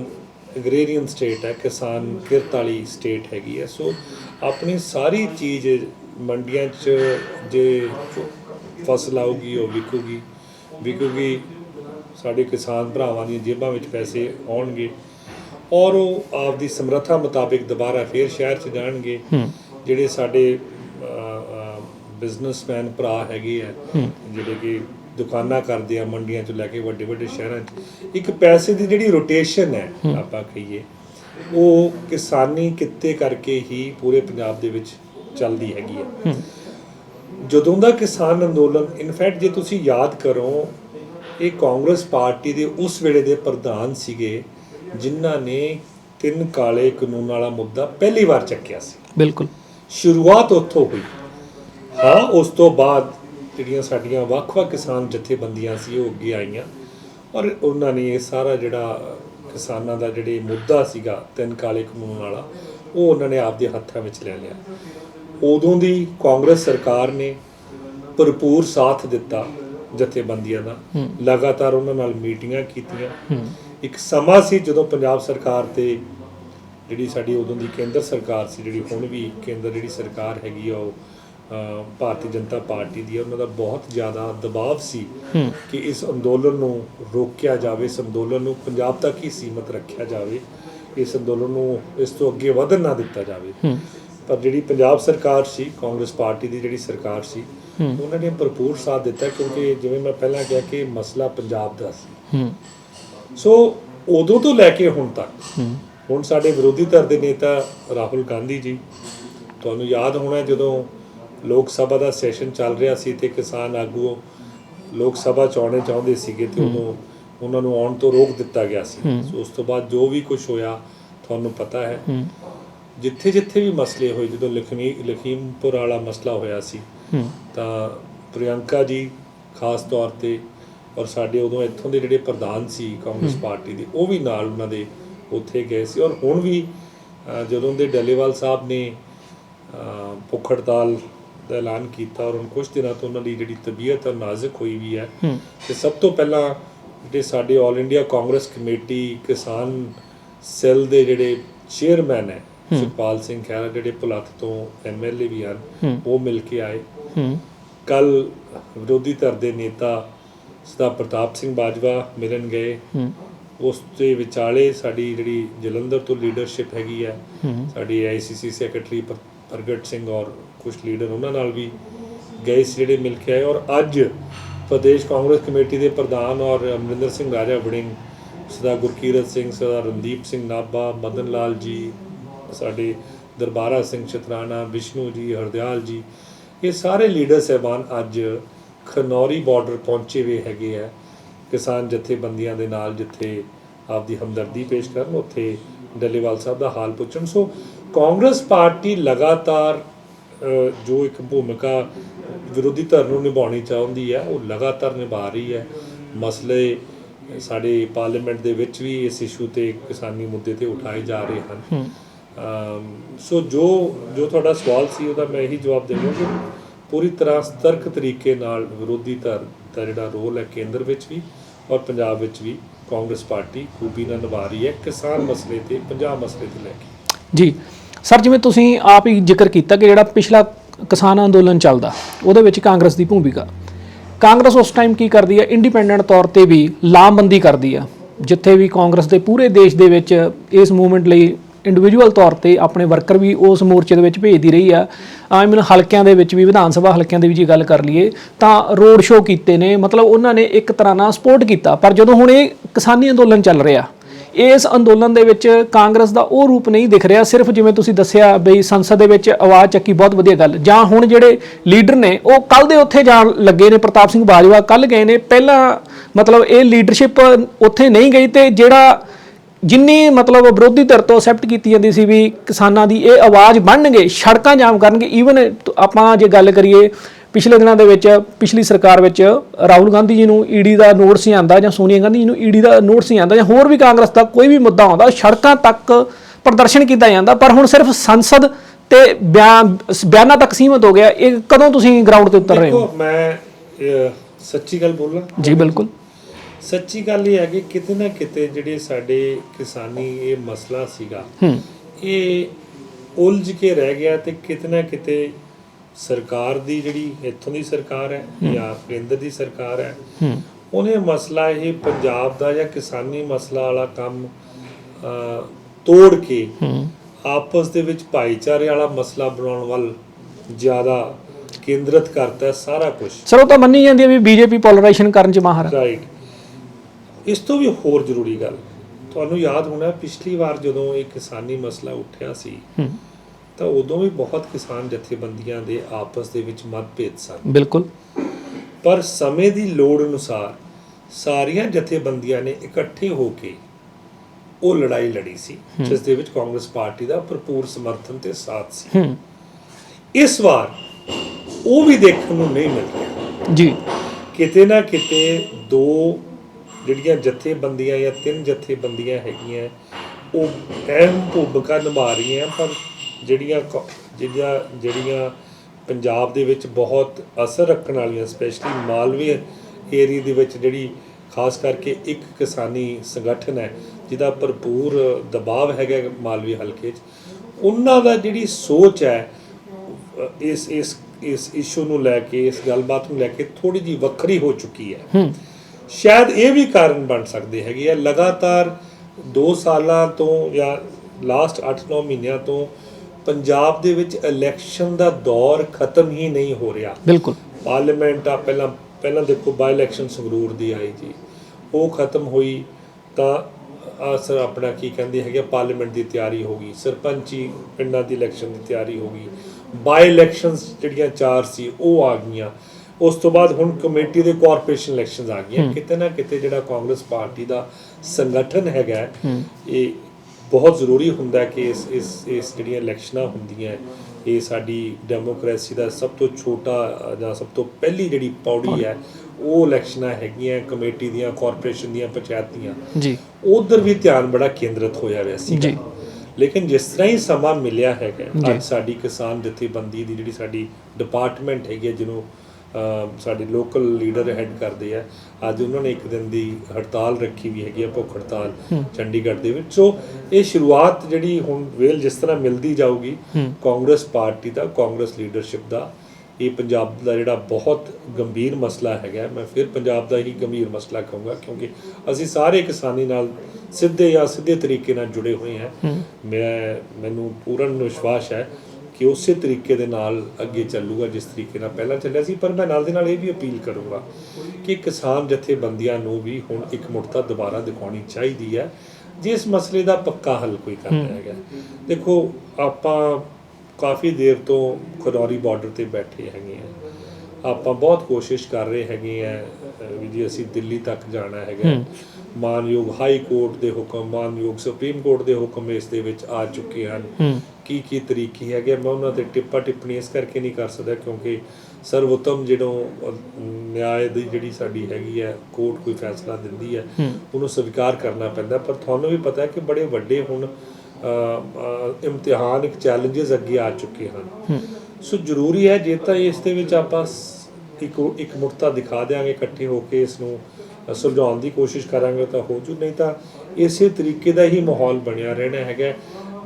ਐਗਰੀਰੀਅਨ ਸਟੇਟ ਹੈ ਕਿਸਾਨ ਕਿਰਤ ਵਾਲੀ ਸਟੇਟ ਹੈਗੀ ਹੈ। ਸੋ ਆਪਣੀ ਸਾਰੀ ਚੀਜ਼ ਮੰਡੀਆਂ 'ਚ ਜੇ ਫਸਲ ਆਊਗੀ ਉਹ ਵਿਕੂਗੀ। ਵਿਕੂਗੀ ਸਾਡੇ ਕਿਸਾਨ ਭਰਾਵਾਂ ਦੀਆਂ ਜੇਬਾਂ ਵਿੱਚ ਪੈਸੇ ਆਉਣਗੇ ਔਰ ਉਹ ਆਪਦੀ ਸਮਰੱਥਾ ਮੁਤਾਬਿਕ ਦੁਬਾਰਾ ਫੇਰ ਸ਼ਹਿਰ 'ਚ ਜਾਣਗੇ। ਜਿਹੜੇ ਸਾਡੇ ਬਿਜ਼ਨਸਮੈਨ ਭਰਾ ਹੈਗੇ ਆ ਜਿਹੜੇ ਕਿ ਦੁਕਾਨਾਂ ਕਰਦੇ ਆ ਮੰਡੀਆਂ 'ਚ ਲੈ ਕੇ ਵੱਡੇ ਵੱਡੇ ਸ਼ਹਿਰਾਂ 'ਚ। ਇੱਕ ਪੈਸੇ ਦੀ ਜਿਹੜੀ ਰੋਟੇਸ਼ਨ ਹੈ ਆਪਾਂ ਕਹੀਏ ਉਹ ਕਿਸਾਨੀ ਕਿੱਤੇ ਕਰਕੇ ਹੀ ਪੂਰੇ ਪੰਜਾਬ ਦੇ ਵਿੱਚ ਚੱਲਦੀ ਹੈਗੀ ਹੈ। ਜਦੋਂ ਦਾ ਕਿਸਾਨ ਅੰਦੋਲਨ ਇਨਫੈਕਟ ਜੇ ਤੁਸੀਂ ਯਾਦ ਕਰੋ ਇਹ ਕਾਂਗਰਸ ਪਾਰਟੀ ਦੇ ਉਸ ਵੇਲੇ ਦੇ ਪ੍ਰਧਾਨ ਸੀਗੇ ਜਿਨ੍ਹਾਂ ਨੇ ਤਿੰਨ ਕਾਲੇ ਕਾਨੂੰਨ ਵਾਲਾ ਮੁੱਦਾ ਪਹਿਲੀ ਵਾਰ ਚੱਕਿਆ ਸੀ। ਬਿਲਕੁਲ। ਸ਼ੁਰੂਆਤ ਉੱਥੋਂ ਹੋਈ। ਹਾਂ ਉਸ ਤੋਂ ਬਾਅਦ ਜਿਹੜੀਆਂ ਸਾਡੀਆਂ ਵੱਖ-ਵੱਖ ਕਿਸਾਨ ਜਥੇਬੰਦੀਆਂ ਸੀ ਉਹ ਅੱਗੇ ਆਈਆਂ। ਔਰ ਉਹਨਾਂ ਨੇ ਇਹ ਸਾਰਾ ਜਿਹੜਾ ਕਿਸਾਨਾਂ ਦਾ ਜਿਹੜੇ ਮੁੱਦਾ ਸੀਗਾ ਤਿੰਨ ਕਾਲੇ ਕਾਨੂੰਨ ਵਾਲਾ ਉਹ ਉਹਨਾਂ ਨੇ ਆਪਦੇ ਹੱਥਾਂ ਵਿੱਚ ਲੈ ਲਿਆ। ਉਦੋਂ ਦੀ ਕਾਂਗਰਸ ਸਰਕਾਰ ਨੇ ਭਰਪੂਰ ਸਾਥ ਦਿੱਤਾ ਜਥੇਬੰਦੀਆਂ ਦਾ। ਲਗਾਤਾਰ ਉਹਨਾਂ ਨਾਲ ਮੀਟਿੰਗਾਂ ਕੀਤੀਆਂ। ਇੱਕ ਸਮਾਂ ਸੀ ਜਦੋਂ ਪੰਜਾਬ ਸਰਕਾਰ ਤੇ ਜਿਹੜੀ ਸਾਡੀ ਉਦੋਂ ਦੀ ਕੇਂਦਰ ਸਰਕਾਰ ਸੀ ਜਿਹੜੀ ਹੁਣ ਵੀ ਕੇਂਦਰ ਜਿਹੜੀ ਸਰਕਾਰ ਹੈਗੀ ਆ ਉਹ ਭਾਰਤੀ ਜਨਤਾ ਪਾਰਟੀ ਦੀ ਉਹਨਾਂ ਦਾ ਬਹੁਤ ਜ਼ਿਆਦਾ ਦਬਾਅ ਸੀ ਕਿ ਇਸ ਅੰਦੋਲਨ ਨੂੰ ਰੋਕਿਆ ਜਾਵੇ ਇਸ ਅੰਦੋਲਨ ਨੂੰ ਪੰਜਾਬ ਤੱਕ ਹੀ ਸੀਮਤ ਰੱਖਿਆ ਜਾਵੇ ਇਸ ਅੰਦੋਲਨ ਨੂੰ ਇਸ ਤੋਂ ਅੱਗੇ ਵਧਣ ਨਾ ਦਿੱਤਾ ਜਾਵੇ। ਪਰ ਜਿਹੜੀ ਪੰਜਾਬ ਸਰਕਾਰ ਸੀ ਕਾਂਗਰਸ ਪਾਰਟੀ ਦੀ ਜਿਹੜੀ ਸਰਕਾਰ ਸੀ ਉਹਨਾਂ ਨੇ ਭਰਪੂਰ ਸਾਥ ਦਿੱਤਾ ਕਿਉਂਕਿ ਜਿਵੇਂ ਮੈਂ ਪਹਿਲਾਂ ਕਿਹਾ ਕਿ ਮਸਲਾ ਪੰਜਾਬ ਦਾ ਸੀ। ਸੋ ਉਦੋਂ ਤੋਂ ਲੈ ਕੇ ਹੁਣ ਤੱਕ ਹੁਣ ਸਾਡੇ ਵਿਰੋਧੀ ਧਿਰ ਦੇ ਨੇਤਾ ਰਾਹੁਲ ਗਾਂਧੀ ਜੀ ਤੁਹਾਨੂੰ ਯਾਦ ਹੋਣਾ ਜਦੋਂ ਲੋਕ ਸਭਾ ਦਾ ਸੈਸ਼ਨ ਚੱਲ ਰਿਹਾ ਸੀ ਤੇ ਕਿਸਾਨ ਆਗੂ ਲੋਕ ਸਭਾ ਚ ਆਉਣੇ ਚਾਹੁੰਦੇ ਸੀਗੇ ਤੇ ਉਦੋਂ ਉਹਨਾਂ ਨੂੰ ਆਉਣ ਤੋਂ ਰੋਕ ਦਿੱਤਾ ਗਿਆ ਸੀ। ਸੋ ਉਸ ਤੋਂ ਬਾਅਦ ਜੋ ਵੀ ਕੁਝ ਹੋਇਆ ਤੁਹਾਨੂੰ ਪਤਾ ਹੈ। ਜਿੱਥੇ ਜਿੱਥੇ ਵੀ ਮਸਲੇ ਹੋਏ ਜਦੋਂ ਲਖਮੀ ਲਖੀਮਪੁਰ ਵਾਲਾ ਮਸਲਾ ਹੋਇਆ ਸੀ ਤਾਂ ਪ੍ਰਿਯੰਕਾ ਜੀ ਖਾਸ ਤੌਰ ਤੇ ਔਰ ਸਾਡੇ ਉਦੋਂ ਇੱਥੋਂ ਦੇ ਜਿਹੜੇ ਪ੍ਰਧਾਨ ਸੀ ਕਾਂਗਰਸ ਪਾਰਟੀ ਦੇ ਉਹ ਵੀ ਨਾਲ ਉਹਨਾਂ ਦੇ ਉੱਥੇ ਗਏ ਸੀ। ਔਰ ਹੁਣ ਵੀ ਜਦੋਂ ਦੇ ਡੱਲੇਵਾਲ ਸਾਹਿਬ ਨੇ ਭੁੱਖ ਹੜਤਾਲ ਦਾ ਐਲਾਨ ਕੀਤਾ ਔਰ ਹੁਣ ਕੁਝ ਦਿਨਾਂ ਤੋਂ ਉਹਨਾਂ ਦੀ ਜਿਹੜੀ ਤਬੀਅਤ ਹੈ ਨਾਜ਼ੁਕ ਹੋਈ ਵੀ ਹੈ। ਤੇ ਸਭ ਤੋਂ ਪਹਿਲਾਂ ਜਿਹੜੇ ਸਾਡੇ 올 India Congress committee Kisan cell ਦੇ ਜਿਹੜੇ ਚੇਅਰਮੈਨ ਹੈ ਸੁਖਪਾਲ ਸਿੰਘ ਖਹਿਰਾ ਜਿਹੜੇ ਭੁਲੱਥ ਤੋਂ ਐਮਐਲਏ ਵੀ ਹਨ ਉਹ ਮਿਲ ਕੇ ਆਏ। ਕੱਲ ਵਿਰੋਧੀ ਧਿਰ ਦੇ ਨੇਤਾ ਸਰਦਾਰ ਪ੍ਰਤਾਪ ਸਿੰਘ ਬਾਜਵਾ ਮਿਲਣ ਗਏ। ਉਸ ਦੇ ਵਿਚਾਲੇ ਸਾਡੀ ਜਿਹੜੀ ਜਲੰਧਰ ਤੋਂ ਲੀਡਰਸ਼ਿਪ ਹੈਗੀ ਹੈ ਸਾਡੀ ਆਈਸੀਸੀ ਸੈਕਟਰੀ ਪ੍ਰ- ਪ੍ਰਗਟ ਸਿੰਘ ਔਰ ਕੁਝ ਲੀਡਰ ਉਹਨਾਂ ਨਾਲ ਵੀ ਗਏ ਸੀ ਜਿਹੜੇ ਮਿਲ ਕੇ ਆਏ ਔਰ ਅੱਜ ਪ੍ਰਦੇਸ਼ ਕਾਂਗਰਸ ਕਮੇਟੀ ਦੇ ਪ੍ਰਧਾਨ ਔਰ ਅਮਰਿੰਦਰ ਸਿੰਘ ਰਾਜਾ ਵੜਿੰਗ ਸਰਦਾਰ ਗੁਰਕੀਰਤ ਸਿੰਘ ਸਰਦਾਰ ਰਣਦੀਪ ਸਿੰਘ ਨਾਭਾ, ਮਦਨ ਲਾਲ ਜੀ, ਸਾਡੇ ਦਰਬਾਰਾ ਸਿੰਘ ਚਤਰਾਣਾ ਵਿਸ਼ਨੂੰ ਜੀ, ਹਰਦਿਆਲ ਜੀ, ਇਹ ਸਾਰੇ ਲੀਡਰ ਸਹਿਬਾਨ ਅੱਜ ਖਨੌਰੀ ਬਾਰਡਰ ਪਹੁੰਚੇ ਹੋਏ ਹੈਗੇ ਆ। ਕਿਸਾਨ ਜਥੇਬੰਦੀਆਂ ਦੇ ਨਾਲ ਜਿੱਥੇ ਆਪਦੀ ਹਮਦਰਦੀ ਪੇਸ਼ ਕਰਨ, ਉੱਥੇ ਡੱਲੇਵਾਲ ਸਾਹਿਬ ਦਾ ਹਾਲ ਪੁੱਛਣ। ਸੋ ਕਾਂਗਰਸ ਪਾਰਟੀ ਲਗਾਤਾਰ ਜੋ ਇੱਕ ਭੂਮਿਕਾ ਵਿਰੋਧੀ ਧਿਰ ਨੂੰ ਨਿਭਾਉਣੀ ਚਾਹੁੰਦੀ ਹੈ ਉਹ ਲਗਾਤਾਰ ਨਿਭਾ ਰਹੀ ਹੈ। ਮਸਲੇ ਸਾਡੇ ਪਾਰਲੀਮੈਂਟ ਦੇ ਵਿੱਚ ਵੀ ਇਸ ਇਸ਼ੂ ਤੇ ਕਿਸਾਨੀ ਮੁੱਦੇ ਤੇ ਉਠਾਏ ਜਾ ਰਹੇ ਹਨ। ਸੋ ਜੋ ਜੋ ਤੁਹਾਡਾ ਸਵਾਲ ਸੀ ਉਹਦਾ ਮੈਂ ਇਹੀ ਜਵਾਬ ਦੇਵਾਂਗਾ ਕਿ ਪੂਰੀ ਤਰ੍ਹਾਂ ਸਤਰਕ ਤਰੀਕੇ ਨਾਲ ਵਿਰੋਧੀ ਧਿਰ ਦਾ ਜਿਹੜਾ ਰੋਲ ਹੈ ਕੇਂਦਰ ਵਿੱਚ ਵੀ ਔਰ ਪੰਜਾਬ ਵਿੱਚ ਵੀ ਕਾਂਗਰਸ ਪਾਰਟੀ ਖੂਬੀ ਨਾਲ ਨਿਭਾ ਰਹੀ ਹੈ। ਕਿਸਾਨ ਮਸਲੇ ਤੇ ਪੰਜਾਬ ਮਸਲੇ ਤੇ ਲੈ ਕੇ। ਜੀ ਸਰ, ਜਿਵੇਂ ਤੁਸੀਂ ਆਪ ਹੀ ਜ਼ਿਕਰ ਕੀਤਾ ਕਿ ਜਿਹੜਾ ਪਿਛਲਾ ਕਿਸਾਨ ਅੰਦੋਲਨ ਚੱਲਦਾ, ਉਹਦੇ ਵਿੱਚ ਕਾਂਗਰਸ ਦੀ ਭੂਮਿਕਾ। ਕਾਂਗਰਸ ਉਸ ਟਾਈਮ ਕੀ ਕਰਦੀ ਹੈ? ਇੰਡੀਪੈਂਡੈਂਟ ਤੌਰ ਤੇ ਵੀ ਲਾਮਬੰਦੀ ਕਰਦੀ ਆ ਜਿੱਥੇ ਵੀ ਕਾਂਗਰਸ ਦੇ ਪੂਰੇ ਦੇਸ਼ ਦੇ ਵਿੱਚ ਇਸ ਮੂਵਮੈਂਟ ਲਈ ਇੰਡੀਵਿਜੂਅਲ ਤੌਰ ਤੇ ਆਪਣੇ ਵਰਕਰ ਵੀ ਉਸ ਮੋਰਚੇ ਦੇ ਵਿੱਚ ਭੇਜਦੀ ਰਹੀ ਆ ਆਈ ਮੀਨ ਹਲਕਿਆਂ ਦੇ ਵਿੱਚ ਵੀ, ਵਿਧਾਨ ਸਭਾ ਹਲਕਿਆਂ ਦੇ ਵੀ ਜੇ ਗੱਲ ਕਰ ਲਈਏ, ਤਾਂ ਰੋਡ ਸ਼ੋਅ ਕੀਤੇ ਨੇ। ਮਤਲਬ ਉਹਨਾਂ ਨੇ ਇੱਕ ਤਰ੍ਹਾਂ ਨਾਲ ਸਪੋਰਟ ਕੀਤਾ। ਪਰ ਜਦੋਂ ਹੁਣ ਇਹ ਕਿਸਾਨੀ ਅੰਦੋਲਨ ਚੱਲ ਰਿਹਾ ਇਸ ਅੰਦੋਲਨ ਦੇ ਵਿੱਚ ਕਾਂਗਰਸ ਦਾ ਉਹ ਰੂਪ ਨਹੀਂ ਦਿਖ ਰਿਹਾ, ਸਿਰਫ ਜਿਵੇਂ ਤੁਸੀਂ ਦੱਸਿਆ ਬਈ ਸੰਸਦ ਦੇ ਵਿੱਚ ਆਵਾਜ਼ ਚੱਕੀ ਬਹੁਤ ਵਧੀਆ ਗੱਲ। ਜਾਂ ਹੁਣ ਜਿਹੜੇ ਲੀਡਰ ਨੇ, ਉਹ ਕੱਲ ਦੇ ਉੱਥੇ ਜਾਣ ਲੱਗੇ ਨੇ ਪ੍ਰਤਾਪ ਸਿੰਘ ਬਾਜਵਾ ਕੱਲ ਗਏ ਨੇ। ਪਹਿਲਾਂ ਮਤਲਬ ਇਹ ਲੀਡਰਸ਼ਿਪ ਉੱਥੇ ਨਹੀਂ ਗਈ ਤੇ ਜਿਹੜਾ ਜਿੰਨੀ ਮਤਲਬ ਵਿਰੋਧੀ ਧਿਰ ਤੋਂ ਅਸੈਪਟ ਕੀਤੀ ਜਾਂਦੀ ਸੀ ਵੀ ਕਿਸਾਨਾਂ ਦੀ ਇਹ ਆਵਾਜ਼ ਬਣਨਗੇ, ਸੜਕਾਂ ਜਾਮ ਕਰਨਗੇ ਈਵਨ ਆਪਾਂ ਜੇ ਗੱਲ ਕਰੀਏ ਪਿਛਲੇ ਦਿਨਾਂ ਦੇ ਵਿੱਚ ਪਿਛਲੀ ਸਰਕਾਰ ਵਿੱਚ ਰਾਹੁਲ ਗਾਂਧੀ ਜੀ ਨੂੰ ਈਡੀ ਦਾ ਨੋਟਿਸ ਹੀ ਆਂਦਾ ਜਾਂ ਸੋਨੀਆ ਗਾਂਧੀ ਜੀ ਨੂੰ ਈਡੀ ਦਾ ਨੋਟਿਸ ਹੀ ਆਂਦਾ ਜਾਂ ਹੋਰ ਵੀ ਕਾਂਗਰਸ ਦਾ ਕੋਈ ਵੀ ਮੁੱਦਾ ਆਉਂਦਾ ਸੜਕਾਂ ਤੱਕ ਪ੍ਰਦਰਸ਼ਨ ਕੀਤਾ ਜਾਂਦਾ। ਪਰ ਹੁਣ ਸਿਰਫ ਸੰਸਦ ਤੇ ਬਿਆਨ ਤੱਕ ਸੀਮਤ ਹੋ ਗਿਆ। ਇਹ ਕਦੋਂ ਤੁਸੀਂ ਗਰਾਊਂਡ ਤੇ ਉਤਰ ਰਹੇ ਹੋ? ਮੈਂ ਸੱਚੀ ਗੱਲ ਬੋਲਾਂ? ਜੀ ਬਿਲਕੁਲ। ਸੱਚੀ ਗੱਲ ਇਹ ਹੈ ਕਿ ਕਿਤੇ ਨਾ ਕਿਤੇ ਜਿਹੜੇ ਸਾਡੇ ਕਿਸਾਨੀ ਇਹ ਮਸਲਾ ਸੀਗਾ ਹੂੰ। ਇਹ ਉਲਝ ਕੇ ਰਹਿ ਗਿਆ ਤੇ ਕਿਤੇ ਨਾ ਕਿਤੇ ਸਰਕਾਰ ਦੀ ਜਿਹੜੀ ਇੱਥੋਂ ਦੀ ਸਰਕਾਰ ਹੈ ਜਾਂ ਕੇਂਦਰ ਦੀ ਸਰਕਾਰ ਹੈ ਉਹਨੇ ਮਸਲਾ ਇਹ ਪੰਜਾਬ ਦਾ ਜਾਂ ਕਿਸਾਨੀ ਮਸਲਾ ਵਾਲਾ ਕੰਮ ਤੋੜ ਕੇ ਆਪਸ ਦੇ ਵਿੱਚ ਭਾਈਚਾਰੇ ਵਾਲਾ ਮਸਲਾ ਬਣਾਉਣ ਵੱਲ ਜ਼ਿਆਦਾ ਕੇਂਦਰਿਤ ਕਰਤਾ ਸਾਰਾ ਕੁਝ ਸਰ ਉਹ ਤਾਂ ਮੰਨੀ ਜਾਂਦੀ ਹੈ ਵੀ ਬੀਜੇਪੀ ਪੋਲਰਾਈਜੇਸ਼ਨ ਕਰਨ ਚ ਮਾਹਰ ਹੈ। ਰਾਈਟ ਇਸ ਤੋਂ ਵੀ ਹੋਰ ਜ਼ਰੂਰੀ ਗੱਲ ਤੁਹਾਨੂੰ ਯਾਦ ਹੋਣਾ ਪਿਛਲੀ ਵਾਰ ਜਦੋਂ ਇਹ ਕਿਸਾਨੀ ਮਸਲਾ ਉੱਠਿਆ ਸੀ ਹੂੰ। ਤਾਂ ਉਦੋਂ ਵੀ ਬਹੁਤ ਕਿਸਾਨ ਜਥੇਬੰਦੀਆਂ ਦੇ ਆਪਸ ਦੇ ਵਿੱਚ ਮਤਭੇਦ ਸਨ। ਬਿਲਕੁਲ। ਪਰ ਸਮੇਂ ਦੀ ਲੋੜ ਅਨੁਸਾਰ ਸਾਰੀਆਂ ਜਥੇਬੰਦੀਆਂ ਨੇ ਇਕੱਠੇ ਹੋ ਕੇ ਉਹ ਲੜਾਈ ਲੜੀ ਸੀ ਜਿਸ ਦੇ ਵਿੱਚ ਕਾਂਗਰਸ ਪਾਰਟੀ ਦਾ ਭਰਪੂਰ ਸਮਰਥਨ ਤੇ ਸਾਥ ਸੀ। ਇਸ ਵਾਰ ਉਹ ਵੀ ਦੇਖਣ ਨੂੰ ਨਹੀਂ ਮਿਲ ਰਿਹਾ। ਜੀ। ਕਿਤੇ ਨਾ ਕਿਤੇ ਦੋ ਜਿਹੜੀਆਂ ਜਥੇਬੰਦੀਆਂ ਜਾਂ ਤਿੰਨ ਜਥੇਬੰਦੀਆਂ ਹੈਗੀਆਂ ਉਹ ਅਹਿਮ ਭੂਮਿਕਾ ਨਿਭਾ ਰਹੀਆਂ ਪਰ ਜਿਹੜੀਆਂ ਜਿਹੜੀਆਂ ਜਿਹੜੀਆਂ ਪੰਜਾਬ ਦੇ ਵਿੱਚ ਬਹੁਤ ਅਸਰ ਰੱਖਣ ਵਾਲੀਆਂ ਸਪੈਸ਼ਲੀ ਮਾਲਵੇ ਏਰੀਆ ਦੇ ਵਿੱਚ ਜਿਹੜੀ ਖਾਸ ਕਰਕੇ ਇੱਕ ਕਿਸਾਨੀ ਸੰਗਠਨ ਹੈ ਜਿਹਦਾ ਭਰਪੂਰ ਦਬਾਅ ਹੈਗਾ ਮਾਲਵੇ ਹਲਕੇ 'ਚ ਉਹਨਾਂ ਦਾ ਜਿਹੜੀ ਸੋਚ ਹੈ ਇਸ ਇਸ ਇਸ ਇਸ਼ੂ ਨੂੰ ਲੈ ਕੇ ਇਸ ਗੱਲਬਾਤ ਨੂੰ ਲੈ ਕੇ ਥੋੜੀ ਜੀ ਵੱਖਰੀ ਹੋ ਚੁੱਕੀ ਹੈ। ਹੂੰ। ਸ਼ਾਇਦ ਇਹ ਵੀ ਕਾਰਨ ਬਣ ਸਕਦੇ ਹੈਗੇ ਆ ਲਗਾਤਾਰ 2 ਸਾਲਾਂ ਤੋਂ ਜਾਂ ਲਾਸਟ 8-9 ਮਹੀਨਿਆਂ ਤੋਂ ਪੰਜਾਬ ਦੇ ਵਿੱਚ ਇਲੈਕਸ਼ਨ ਦਾ ਦੌਰ ਖਤਮ ਹੀ ਨਹੀਂ ਹੋ ਰਿਹਾ। ਬਿਲਕੁਲ। ਪਾਰਲੀਮੈਂਟ ਆ ਪਹਿਲਾਂ ਪਹਿਲਾਂ ਦੇਖੋ ਬਾਈ ਇਲੈਕਸ਼ਨ ਸੰਗਰੂਰ ਦੀ ਆਈ ਜੀ। ਉਹ ਖਤਮ ਹੋਈ ਤਾਂ ਆ ਸਰ ਆਪਣਾ ਕੀ ਕਹਿੰਦੇ ਹੈਗੇ ਪਾਰਲੀਮੈਂਟ ਦੀ ਤਿਆਰੀ ਹੋ ਗਈ। ਸਰਪੰਚੀ ਪਿੰਡਾਂ ਦੀ ਇਲੈਕਸ਼ਨ ਦੀ ਤਿਆਰੀ ਹੋ ਗਈ। ਬਾਈ ਇਲੈਕਸ਼ਨਸ ਜਿਹੜੀਆਂ ਚਾਰ ਸੀ ਉਹ ਆ ਗਈਆਂ। ਉਸ ਤੋਂ ਬਾਅਦ ਹੁਣ ਕਮੇਟੀ ਦੇ ਕਾਰਪੋਰੇਸ਼ਨ ਇਲੈਕਸ਼ਨਸ ਆ ਗਈਆਂ। ਕਿਤੇ ਨਾ ਕਿਤੇ ਜਿਹੜਾ ਕਾਂਗਰਸ ਪਾਰਟੀ ਦਾ ਸੰਗਠਨ ਹੈਗਾ ਇਹ ਬਹੁਤ ਜ਼ਰੂਰੀ ਹੁੰਦਾ ਕਿ ਇਸ ਇਸ ਇਸ ਜਿਹੜੀਆਂ ਇਲੈਕਸ਼ਨਾਂ ਹੁੰਦੀਆਂ ਇਹ ਸਾਡੀ ਡੈਮੋਕ੍ਰੇਸੀ ਦਾ ਸਭ ਤੋਂ ਛੋਟਾ ਜਾਂ ਸਭ ਤੋਂ ਪਹਿਲੀ ਜਿਹੜੀ ਪੌੜੀ ਹੈ ਉਹ ਇਲੈਕਸ਼ਨਾਂ ਹੈਗੀਆਂ ਕਮੇਟੀ ਦੀਆਂ ਕਾਰਪੋਰੇਸ਼ਨ ਦੀਆਂ ਪੰਚਾਇਤ ਦੀਆਂ। ਜੀ। ਉਧਰ ਵੀ ਧਿਆਨ ਬੜਾ ਕੇਂਦਰਿਤ ਹੋਇਆ ਹੋਇਆ ਸੀ ਜੀ। ਲੇਕਿਨ ਜਿਸ ਤਰ੍ਹਾਂ ਹੀ ਸਮਾਂ ਮਿਲਿਆ ਹੈਗਾ। ਅੱਜ ਸਾਡੀ ਕਿਸਾਨ ਜਥੇਬੰਦੀ ਦੀ ਜਿਹੜੀ ਸਾਡੀ ਡਿਪਾਰਟਮੈਂਟ ਹੈਗੀ ਜਿਹਨੂੰ ਸਾਡੇ ਲੋਕਲ ਲੀਡਰ ਹੈਡ ਕਰਦੇ ਆ। ਅੱਜ ਉਹਨਾਂ ਨੇ ਇੱਕ ਦਿਨ ਦੀ ਹੜਤਾਲ ਰੱਖੀ ਵੀ ਹੈਗੀ ਹੈ ਭੁੱਖ ਹੜਤਾਲ ਚੰਡੀਗੜ੍ਹ ਦੇ ਵਿੱਚ। ਸੋ ਇਹ ਸ਼ੁਰੂਆਤ ਜਿਹੜੀ ਹੁਣ ਵੇਲ ਜਿਸ ਤਰ੍ਹਾਂ ਮਿਲਦੀ ਜਾਊਗੀ ਕਾਂਗਰਸ ਪਾਰਟੀ ਦਾ ਕਾਂਗਰਸ ਲੀਡਰਸ਼ਿਪ ਦਾ ਇਹ ਪੰਜਾਬ ਦਾ ਜਿਹੜਾ ਬਹੁਤ ਗੰਭੀਰ ਮਸਲਾ ਹੈਗਾ। ਮੈਂ ਫਿਰ ਪੰਜਾਬ ਦਾ ਹੀ ਗੰਭੀਰ ਮਸਲਾ ਕਹੂੰਗਾ ਕਿਉਂਕਿ ਅਸੀਂ ਸਾਰੇ ਕਿਸਾਨੀ ਨਾਲ ਸਿੱਧੇ ਜਾਂ ਸਿੱਧੇ ਤਰੀਕੇ ਨਾਲ ਜੁੜੇ ਹੋਏ ਹਾਂ। ਮੈਂ ਮੈਨੂੰ ਪੂਰਨ ਵਿਸ਼ਵਾਸ ਹੈ ਕਿ ਉਸੇ ਤਰੀਕੇ ਦੇ ਨਾਲ ਅੱਗੇ ਚੱਲੂਗਾ ਜਿਸ ਤਰੀਕੇ ਨਾਲ ਪਹਿਲਾਂ ਚੱਲਿਆ ਸੀ ਪਰ ਮੈਂ ਨਾਲ ਦੇ ਨਾਲ ਇਹ ਵੀ ਅਪੀਲ ਕਰੂੰਗਾ ਕਿ ਕਿਸਾਨ ਜਥੇਬੰਦੀਆਂ ਨੂੰ ਵੀ ਹੁਣ ਇੱਕ ਮੁੜਤਾ ਦੁਬਾਰਾ ਦਿਖਾਉਣੀ ਚਾਹੀਦੀ ਹੈ ਜੇ ਇਸ ਮਸਲੇ ਦਾ ਪੱਕਾ ਹੱਲ ਕੋਈ ਕਰਦਾ ਹੈਗਾ। ਦੇਖੋ ਆਪਾਂ ਕਾਫੀ ਦੇਰ ਤੋਂ ਖਰੌਰੀ ਬਾਰਡਰ ਤੇ ਬੈਠੇ ਹੈਗੇ ਆ ਆਪਾਂ ਬਹੁਤ ਕੋਸ਼ਿਸ਼ ਕਰ ਰਹੇ ਹੈਗੇ ਆ ਵੀ ਜੀ ਅਸੀਂ ਦਿੱਲੀ ਤੱਕ ਜਾਣਾ ਹੈਗਾ ਮਾਨਯੋਗ ਹਾਈ ਕੋਰਟ ਦੇ ਹੁਕਮ ਮਾਨਯੋਗ ਸੁਪਰੀਮ ਕੋਰਟ ਦੇ ਹੁਕਮ ਇਸ ਦੇ ਵਿੱਚ ਆ ਚੁੱਕੇ ਹਨ। ਕੀ ਕੀ ਤਰੀਕੇ ਹੈਗੇ ਮੈਂ ਉਹਨਾਂ ਤੇ ਟਿੱਪਾ ਟਿੱਪਣੀ ਇਸ ਕਰਕੇ ਨਹੀਂ ਕਰ ਸਕਦਾ ਕਿਉਂਕਿ ਸਰਵੋਤਮ ਅਹ, ਨਿਆਂ ਦੀ ਜਿਹੜੀ ਸਾਡੀ ਹੈਗੀ ਹੈ ਕੋਰਟ ਕੋਈ ਫੈਸਲਾ ਦਿੰਦੀ ਹੈ ਉਹਨੂੰ ਸਵੀਕਾਰ ਕਰਨਾ ਪੈਂਦਾ। ਪਰ ਤੁਹਾਨੂੰ ਵੀ ਪਤਾ ਹੈ ਕਿ ਬੜੇ ਵੱਡੇ ਹੁਣ ਇਮਤਿਹਾਨ ਇੱਕ ਚੈਲੰਜਸ ਅੱਗੇ ਆ ਚੁੱਕੇ ਹਨ। ਸੋ ਜ਼ਰੂਰੀ ਹੈ ਜੇ ਤਾਂ ਇਸ ਦੇ ਵਿੱਚ ਆਪਾਂ ਇੱਕ ਇੱਕ ਮੁਰਤਾ ਦਿਖਾ ਦਿਆਂਗੇ ਇਕੱਠੇ ਹੋ ਕੇ ਇਸ ਨੂੰ ਸੁਲਝਾਉਣ ਦੀ ਕੋਸ਼ਿਸ਼ ਕਰਾਂਗੇ ਤਾਂ ਹੋ ਜੂ। ਨਹੀਂ ਤਾਂ ਇਸੇ ਤਰੀਕੇ ਦਾ ਹੀ ਮਾਹੌਲ ਬਣਿਆ ਰਹਿਣਾ ਹੈਗਾ।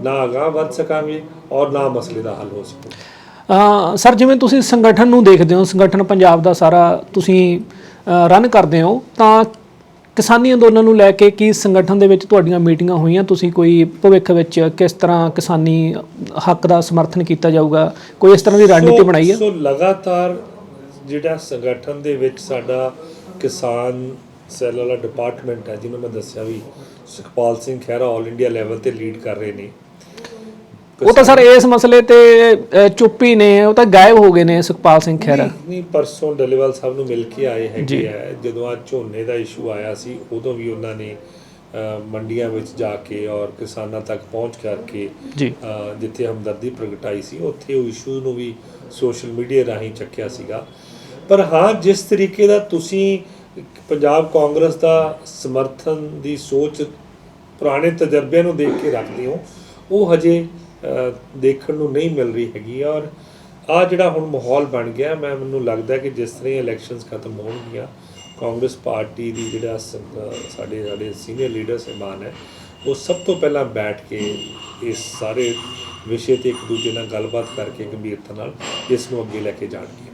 ਨਾ ਅਗਾਂਹ ਵੱਧ ਸਕਾਂਗੇ ਔਰ ਨਾ ਮਸਲੇ ਦਾ ਹੱਲ ਹੋ ਸਕੂ। ਸਰ ਜਿਵੇਂ ਤੁਸੀਂ ਸੰਗਠਨ ਨੂੰ ਦੇਖਦੇ ਹੋ ਸੰਗਠਨ ਪੰਜਾਬ ਦਾ ਸਾਰਾ ਤੁਸੀਂ ਰਨ ਕਰਦੇ ਹੋ ਤਾਂ ਕਿਸਾਨੀ ਅੰਦੋਲਨ ਨੂੰ ਲੈ ਕੇ ਕੀ ਸੰਗਠਨ ਦੇ ਵਿੱਚ ਤੁਹਾਡੀਆਂ ਮੀਟਿੰਗਾਂ ਹੋਈਆਂ? ਤੁਸੀਂ ਕੋਈ ਭਵਿੱਖ ਵਿੱਚ ਕਿਸ ਤਰ੍ਹਾਂ ਕਿਸਾਨੀ ਹੱਕ ਦਾ ਸਮਰਥਨ ਕੀਤਾ ਜਾਊਗਾ? ਕੋਈ ਇਸ ਤਰ੍ਹਾਂ ਦੀ ਰਣਨੀਤੀ ਬਣਾਈ ਹੈ? ਸੋ ਲਗਾਤਾਰ ਜਿਹੜਾ ਸੰਗਠਨ ਦੇ ਵਿੱਚ ਸਾਡਾ ਕਿਸਾਨ ਸੈੱਲ ਵਾਲਾ ਡਿਪਾਰਟਮੈਂਟ ਹੈ ਜਿਹਨੂੰ ਮੈਂ ਦੱਸਿਆ ਵੀ ਸੁਖਪਾਲ ਸਿੰਘ ਖਹਿਰਾ 올 ਇੰਡੀਆ ਲੈਵਲ ਤੇ ਲੀਡ ਕਰ ਰਹੇ ਨੇ। ਉਹ ਤਾਂ ਸਰ ਇਸ ਮਸਲੇ ਤੇ ਚੁੱਪ ਹੀ ਨੇ ਉਹ ਤਾਂ ਗਾਇਬ ਹੋ ਗਏ ਨੇ ਸੁਖਪਾਲ ਸਿੰਘ ਖਹਿਰਾ। ਨਹੀਂ ਪਰਸੋਂ ਡੱਲੇਵਾਲ ਸਾਹਿਬ ਨੂੰ ਮਿਲ ਕੇ ਆਏ ਹੈਗੇ ਆ ਜਦੋਂ ਆ ਝੋਨੇ ਦਾ ਇਸ਼ੂ ਆਇਆ ਸੀ ਉਦੋਂ ਵੀ ਉਹਨਾਂ ਨੇ ਮੰਡੀਆਂ ਵਿੱਚ ਜਾ ਕੇ ਔਰ ਕਿਸਾਨਾਂ ਤੱਕ ਪਹੁੰਚ ਕਰਕੇ ਜਿੱਥੇ ਹਮਦਰਦੀ ਪ੍ਰਗਟਾਈ ਸੀ ਉੱਥੇ ਉਹ ਇਸ਼ੂ ਨੂੰ ਵੀ ਸੋਸ਼ਲ ਮੀਡੀਆ ਰਾਹੀਂ ਚੱਕਿਆ ਸੀਗਾ। ਪਰ ਹਾਂ, ਜਿਸ ਤਰੀਕੇ ਦਾ ਤੁਸੀਂ ਪੰਜਾਬ ਕਾਂਗਰਸ ਦਾ ਸਮਰਥਨ ਦੀ ਸੋਚ ਪੁਰਾਣੇ ਤਜਰਬਿਆਂ ਨੂੰ ਦੇਖ ਕੇ ਰੱਖਦੇ ਹੋ, ਉਹ ਹਜੇ ਦੇਖਣ ਨੂੰ ਨਹੀਂ ਮਿਲ ਰਹੀ ਹੈਗੀ। ਔਰ ਆ ਜਿਹੜਾ ਹੁਣ ਮਾਹੌਲ ਬਣ ਗਿਆ, ਮੈਂ, ਮੈਨੂੰ ਲੱਗਦਾ ਕਿ ਜਿਸ ਤਰ੍ਹਾਂ ਇਲੈਕਸ਼ਨਸ ਖਤਮ ਹੋਣਗੀਆਂ, ਕਾਂਗਰਸ ਪਾਰਟੀ ਦੀ ਜਿਹੜਾ ਸਾਡੇ ਸਾਡੇ ਸੀਨੀਅਰ ਲੀਡਰ ਸਹਿਬਾਨ ਹੈ, ਉਹ ਸਭ ਤੋਂ ਪਹਿਲਾਂ ਬੈਠ ਕੇ ਇਸ ਸਾਰੇ ਵਿਸ਼ੇ ਤੇ ਇੱਕ ਦੂਜੇ ਨਾਲ ਗੱਲਬਾਤ ਕਰਕੇ ਗੰਭੀਰਤਾ ਨਾਲ ਇਸ ਨੂੰ ਅੱਗੇ ਲੈ ਕੇ ਜਾਣਗੇ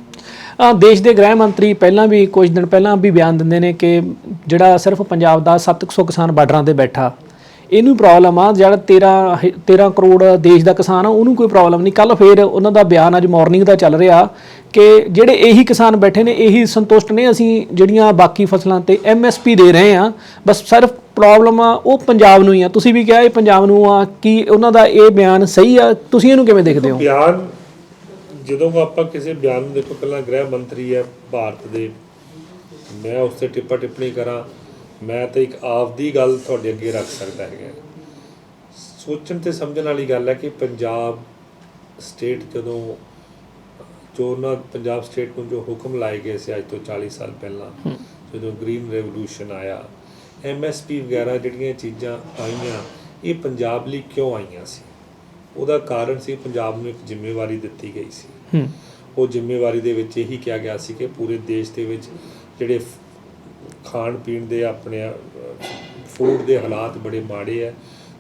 ਦੇਸ਼ ਦੇ ਗ੍ਰਹਿ ਮੰਤਰੀ ਪਹਿਲਾਂ ਵੀ ਕੁਝ ਦਿਨ ਪਹਿਲਾਂ ਵੀ ਬਿਆਨ ਦਿੰਦੇ ਨੇ ਕਿ ਜਿਹੜਾ ਸਿਰਫ ਪੰਜਾਬ ਦਾ 700 ਕਿਸਾਨ ਬਾਰਡਰਾਂ ਤੇ ਬੈਠਾ, ਇਹਨੂੰ ਪ੍ਰੋਬਲਮ ਆ, ਜਿਹੜਾ 13 ਹ- 13 ਕਰੋੜ ਦੇਸ਼ ਦਾ ਕਿਸਾਨ ਆ, ਉਹਨੂੰ ਕੋਈ ਪ੍ਰੋਬਲਮ ਨਹੀਂ। ਕੱਲ ਫੇਰ ਉਹਨਾਂ ਦਾ ਬਿਆਨ ਅੱਜ ਮਾਰਨਿੰਗ ਦਾ ਚੱਲ ਰਿਹਾ ਕਿ ਜਿਹੜੇ ਇਹੀ ਕਿਸਾਨ ਬੈਠੇ ਨੇ, ਇਹੀ ਸੰਤੁਸ਼ਟ ਨੇ, ਅਸੀਂ ਜਿਹੜੀਆਂ ਬਾਕੀ ਫਸਲਾਂ ਤੇ ਐਮਐਸਪੀ ਦੇ ਰਹੇ ਆ ਬਸ ਸਿਰਫ ਪ੍ਰੋਬਲਮ ਆ, ਉਹ ਪੰਜਾਬ ਨੂੰ ਹੀ ਆ। ਤੁਸੀਂ ਵੀ ਕਿਹਾ ਇਹ ਪੰਜਾਬ ਨੂੰ ਆ, ਕਿ ਉਹਨਾਂ ਦਾ ਇਹ ਬਿਆਨ ਸਹੀ ਆ? ਤੁਸੀਂ ਇਹਨੂੰ ਕਿਵੇਂ ਦੇਖਦੇ ਹੋ? ਬਿਆਨ ਜਦੋਂ ਆਪਾਂ ਕਿਸੇ ਬਿਆਨ ਨੂੰ ਦੇਖੋ, ਪਹਿਲਾਂ ਗ੍ਰਹਿ ਮੰਤਰੀ ਹੈ ਭਾਰਤ ਦੇ। ਮੈਂ ਉਸ ਤੇ ਟਿੱਪਾ ਟਿੱਪਣੀ ਕਰਾਂ। ਮੈਂ ਤਾਂ ਇੱਕ ਆਪਦੀ ਗੱਲ ਤੁਹਾਡੇ ਅੱਗੇ ਰੱਖ ਸਕਦਾ ਹੈਗਾ। ਸੋਚਣ ਤੇ ਸਮਝਣ ਵਾਲੀ ਗੱਲ ਹੈ ਕਿ ਪੰਜਾਬ ਸਟੇਟ ਜਦੋਂ ਜੋ ਉਹਨਾਂ ਪੰਜਾਬ ਸਟੇਟ ਨੂੰ ਜੋ ਹੁਕਮ ਲਾਏ ਗਏ ਸੀ ਅੱਜ ਤੋਂ 40 ਸਾਲ ਪਹਿਲਾਂ, ਜਦੋਂ ਗ੍ਰੀਨ ਰੈਵੋਲੂਸ਼ਨ ਆਇਆ ਐਮਐਸਪੀ ਵਗੈਰਾ ਜਿਹੜੀਆਂ ਚੀਜ਼ਾਂ ਆਈਆਂ, ਇਹ ਪੰਜਾਬ ਲਈ ਕਿਉਂ ਆਈਆਂ ਸੀ? ਉਹਦਾ ਕਾਰਨ ਸੀ ਪੰਜਾਬ ਨੂੰ ਇੱਕ ਜ਼ਿੰਮੇਵਾਰੀ ਦਿੱਤੀ ਗਈ ਸੀ। ਹੂੰ। ਉਹ ਜ਼ਿੰਮੇਵਾਰੀ ਦੇ ਵਿੱਚ ਇਹੀ ਕਿਹਾ ਗਿਆ ਸੀ ਕਿ ਪੂਰੇ ਦੇਸ਼ ਦੇ ਵਿੱਚ ਜਿਹੜੇ ਖਾਣ ਪੀਣ ਦੇ ਆਪਣੇ ਫੂਡ ਦੇ ਹਾਲਾਤ ਬੜੇ ਮਾੜੇ ਆ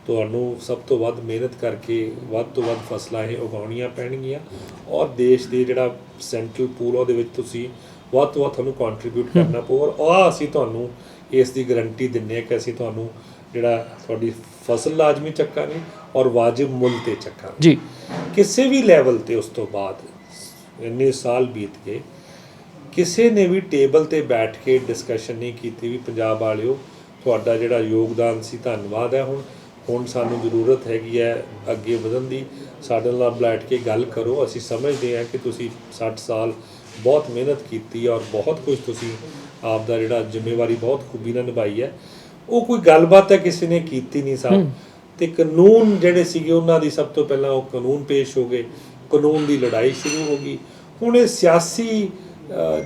ਤੁਹਾਨੂੰ ਸਭ ਤੋਂ ਵੱਧ ਮਿਹਨਤ ਕਰਕੇ ਵੱਧ ਤੋਂ ਵੱਧ ਫਸਲਾਂ ਇਹ ਉਗਾਉਣੀਆਂ ਪੈਣਗੀਆਂ ਔਰ ਦੇਸ਼ ਦੇ ਜਿਹੜਾ ਸੈਂਟਰਲ ਪੂਲ ਉਹਦੇ ਵਿੱਚ ਤੁਸੀਂ ਵੱਧ ਤੋਂ ਵੱਧ ਤੁਹਾਨੂੰ ਕੰਟਰੀਬਿਊਟ ਕਰਨਾ ਪਊ ਔਰ ਆ ਅਸੀਂ ਤੁਹਾਨੂੰ ਇਸ ਦੀ ਗਾਰੰਟੀ ਦਿੰਨੇ ਆ ਕਿ ਅਸੀਂ ਤੁਹਾਨੂੰ ਜਿਹੜਾ ਤੁਹਾਡੀ ਫਸਲ ਲਾਜ਼ਮੀ ਚੱਕਾਂਗੇ ਔਰ ਵਾਜਿਬ ਮੁੱਲ ਤੇ ਚੱਕਾਂਗੇ ਜੀ। ਕਿਸੇ ਵੀ ਲੈਵਲ ਤੇ ਉਸ ਤੋਂ ਬਾਅਦ ਇੰਨੇ ਸਾਲ ਬੀਤ ਗਏ ਕਿਸੇ ਨੇ ਵੀ ਟੇਬਲ ਤੇ ਬੈਠ ਕੇ ਡਿਸਕਸ਼ਨ ਨਹੀਂ ਕੀਤੀ ਵੀ ਪੰਜਾਬ ਵਾਲਿਓ ਤੁਹਾਡਾ ਜਿਹੜਾ ਯੋਗਦਾਨ ਸੀ ਧੰਨਵਾਦ ਹੈ ਹੁਣ। ਹੁਣ ਸਾਨੂੰ ਜ਼ਰੂਰਤ ਹੈਗੀ ਹੈ ਅੱਗੇ ਵਧਣ ਦੀ। ਸਾਡੇ ਨਾਲ ਬੈਠ ਕੇ ਗੱਲ ਕਰੋ। ਅਸੀਂ ਸਮਝਦੇ ਹਾਂ ਕਿ ਤੁਸੀਂ 60 ਸਾਲ ਬਹੁਤ ਮਿਹਨਤ ਕੀਤੀ ਔਰ ਬਹੁਤ ਕੁਝ ਤੁਸੀਂ ਆਪ ਦਾ ਜਿਹੜਾ ਜ਼ਿੰਮੇਵਾਰੀ ਬਹੁਤ ਖੂਬੀ ਨਾਲ ਨਿਭਾਈ ਹੈ। ਉਹ ਕੋਈ ਗੱਲਬਾਤ ਹੈ ਕਿਸੇ ਨੇ ਕੀਤੀ ਨਹੀਂ ਸਾਹਿਬ ਤੇ ਕਾਨੂੰਨ ਜਿਹੜੇ ਸੀਗੇ ਉਹਨਾਂ ਦੀ ਸਭ ਤੋਂ ਪਹਿਲਾਂ ਉਹ ਕਾਨੂੰਨ ਪੇਸ਼ ਹੋ ਗਏ। ਕਾਨੂੰਨ ਦੀ ਲੜਾਈ ਸ਼ੁਰੂ ਹੋ ਗਈ। ਹੁਣ ਇਹ ਸਿਆਸੀ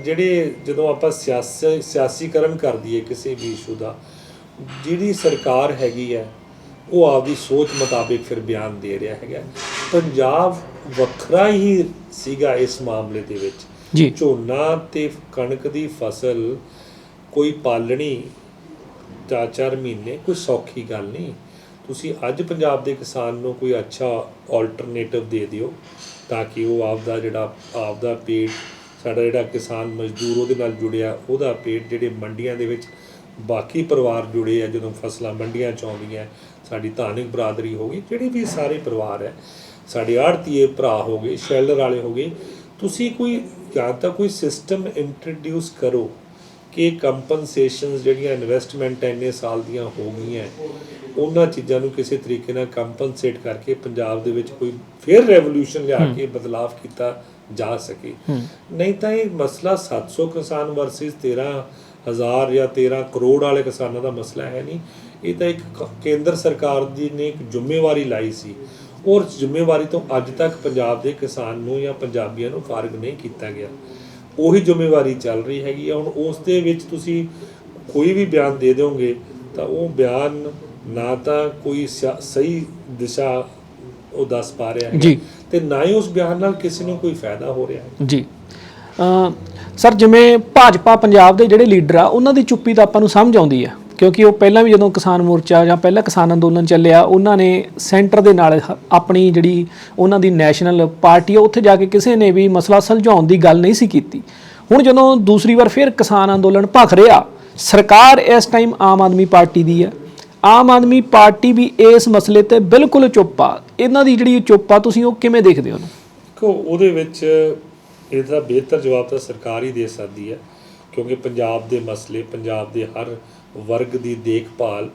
ਜਿਹੜੇ ਜਦੋਂ ਆਪਾਂ ਸਿਆਸੀ ਸਿਆਸੀਕਰਨ ਕਰ ਦਈਏ ਕਿਸੇ ਵੀ ਇਸ਼ੂ ਦਾ ਜਿਹੜੀ ਸਰਕਾਰ ਹੈਗੀ ਹੈ ਉਹ ਆਪਦੀ ਸੋਚ ਮੁਤਾਬਿਕ ਫਿਰ ਬਿਆਨ ਦੇ ਰਿਹਾ ਹੈਗਾ। ਪੰਜਾਬ ਵੱਖਰਾ ਹੀ ਸੀਗਾ ਇਸ ਮਾਮਲੇ ਦੇ ਵਿੱਚ। ਜੀ। ਝੋਨਾ ਤੇ ਕਣਕ ਦੀ ਫਸਲ ਕੋਈ ਪਾਲਣੀ ਚਾਰ ਚਾਰ ਮਹੀਨੇ ਕੋਈ ਸੌਖੀ ਗੱਲ ਨਹੀਂ। ਤੁਸੀਂ ਅੱਜ ਪੰਜਾਬ ਦੇ ਕਿਸਾਨ ਨੂੰ ਕੋਈ ਅੱਛਾ ਆਲਟਰਨੇਟਿਵ ਦੇ ਦਿਓ ਤਾਂ ਕਿ ਉਹ ਆਪਦਾ ਜਿਹੜਾ ਆਪਦਾ ਪੇਟ, ਸਾਡਾ ਜਿਹੜਾ ਕਿਸਾਨ ਮਜ਼ਦੂਰ ਉਹਦੇ ਨਾਲ ਜੁੜਿਆ, ਉਹਦਾ ਪੇਟ ਜਿਹੜੇ ਮੰਡੀਆਂ ਦੇ ਵਿੱਚ ਬਾਕੀ ਪਰਿਵਾਰ ਜੁੜੇ ਆ, ਜਦੋਂ ਫਸਲਾਂ ਮੰਡੀਆਂ ਚ ਆਉਂਦੀਆਂ, ਸਾਡੀ ਧਾਨਿਕ ਬਰਾਦਰੀ ਹੋ ਗਈ, ਜਿਹੜੇ ਵੀ ਸਾਰੇ ਪਰਿਵਾਰ ਹੈ ਸਾਡੇ ਆੜਤੀਏ ਭਰਾ ਹੋ ਗਏ, ਸ਼ੈਲਰ ਵਾਲੇ ਹੋ ਗਏ, ਤੁਸੀਂ ਕੋਈ ਜਾਂ ਤਾਂ ਕੋਈ ਸਿਸਟਮ ਇੰਟਰੋਡਿਊਸ ਕਰੋ ਕਿ ਕੰਪਨਸੇਸ਼ਨਸ ਜਿਹੜੀਆਂ ਇਨਵੈਸਟਮੈਂਟ ਇੰਨੇ ਸਾਲ ਦੀਆਂ ਹੋ ਗਈਆਂ ਉਹਨਾਂ ਚੀਜ਼ਾਂ ਨੂੰ ਕਿਸੇ ਤਰੀਕੇ ਨਾਲ ਕੰਪਨਸੇਟ ਕਰਕੇ ਪੰਜਾਬ ਦੇ ਵਿੱਚ ਕੋਈ ਫਿਰ ਰੈਵੋਲੂਸ਼ਨ ਲਿਆ ਕੇ ਬਦਲਾਅ ਕੀਤਾ ਜਾ ਸਕੇ। ਨਹੀਂ ਤਾਂ ਇਹ ਮਸਲਾ 700 ਕਿਸਾਨ ਵਰਸਸ 13000 ਜਾਂ 13 ਕਰੋੜ ਵਾਲੇ ਕਿਸਾਨਾਂ ਦਾ ਮਸਲਾ ਹੈ ਨਹੀਂ। ਇਹ ਤਾਂ ਇੱਕ ਕੇਂਦਰ ਸਰਕਾਰ ਦੀ ਨੇ ਇੱਕ ਜ਼ਿੰਮੇਵਾਰੀ ਲਾਈ ਸੀ। ਔਰ ਜ਼ਿੰਮੇਵਾਰੀ ਤੋਂ ਅੱਜ ਤੱਕ ਪੰਜਾਬ ਦੇ ਕਿਸਾਨ ਨੂੰ ਜਾਂ ਪੰਜਾਬੀਆਂ ਨੂੰ ਫਾਰਗ ਨਹੀਂ ਕੀਤਾ ਗਿਆ। ਉਹੀ ਜ਼ਿੰਮੇਵਾਰੀ ਚੱਲ ਰਹੀ ਹੈਗੀ ਆ। ਹੁਣ ਉਸ ਦੇ ਵਿੱਚ ਤੁਸੀਂ ਕੋਈ ਵੀ ਬਿਆਨ ਦੇ ਦਿਓਗੇ ਤਾਂ ਉਹ ਬਿਆਨ ਨਾ ਤਾਂ ਕੋਈ ਸਹੀ ਦਿਸ਼ਾ ਉਹ ਦੱਸ ਪਾ ਰਿਹਾ ਹੈ ਜੀ। ਤੇ ਨਾ ਹੀ ਉਸ ਬਿਆਨ ਨਾਲ ਕਿਸੇ ਨੂੰ ਕੋਈ ਫਾਇਦਾ ਹੋ ਰਿਹਾ ਹੈ ਜੀ। ਸਰ ਜਿਵੇਂ ਭਾਜਪਾ ਪੰਜਾਬ ਦੇ ਜਿਹੜੇ ਲੀਡਰ ਆ ਉਹਨਾਂ ਦੀ ਚੁੱਪੀ ਤਾਂ ਆਪਾਂ ਨੂੰ ਸਮਝ ਆਉਂਦੀ ਆ। ਕਿਉਂਕਿ ਉਹ ਪਹਿਲਾਂ ਵੀ ਜਦੋਂ ਕਿਸਾਨ ਮੋਰਚਾ ਜਾਂ ਪਹਿਲਾਂ ਕਿਸਾਨ ਅੰਦੋਲਨ ਚੱਲਿਆ, ਉਹਨਾਂ ਨੇ ਸੈਂਟਰ ਦੇ ਨਾਲ ਆਪਣੀ ਜਿਹੜੀ ਉਹਨਾਂ ਦੀ ਨੈਸ਼ਨਲ ਪਾਰਟੀ ਆ, ਉੱਥੇ ਜਾ ਕੇ ਕਿਸੇ ਨੇ ਵੀ ਮਸਲਾ ਸੁਲਝਾਉਣ ਦੀ ਗੱਲ ਨਹੀਂ ਸੀ ਕੀਤੀ। ਹੁਣ ਜਦੋਂ ਦੂਸਰੀ ਵਾਰ ਫਿਰ ਕਿਸਾਨ ਅੰਦੋਲਨ ਭਖ ਰਿਹਾ, ਸਰਕਾਰ ਇਸ ਟਾਈਮ ਆਮ ਆਦਮੀ ਪਾਰਟੀ ਦੀ ਹੈ। ਆਮ ਆਦਮੀ ਪਾਰਟੀ ਵੀ ਇਸ ਮਸਲੇ ਤੇ ਬਿਲਕੁਲ ਚੁੱਪ ਆ। ਇਹਨਾਂ ਦੀ ਜਿਹੜੀ ਚੁੱਪ ਆ, ਤੁਸੀਂ ਉਹ ਕਿਵੇਂ ਦੇਖਦੇ ਹੋ ਉਹਨੂੰ? ਉਹਦੇ ਵਿੱਚ ਇਹਦਾ ਬਿਹਤਰ ਜਵਾਬ ਤਾਂ ਸਰਕਾਰ ਹੀ ਦੇ ਸਕਦੀ ਹੈ, ਕਿਉਂਕਿ ਪੰਜਾਬ ਦੇ ਮਸਲੇ, ਪੰਜਾਬ ਦੇ ਹਰ ਵਰਗ ਦੀ ਦੇਖਭਾਲ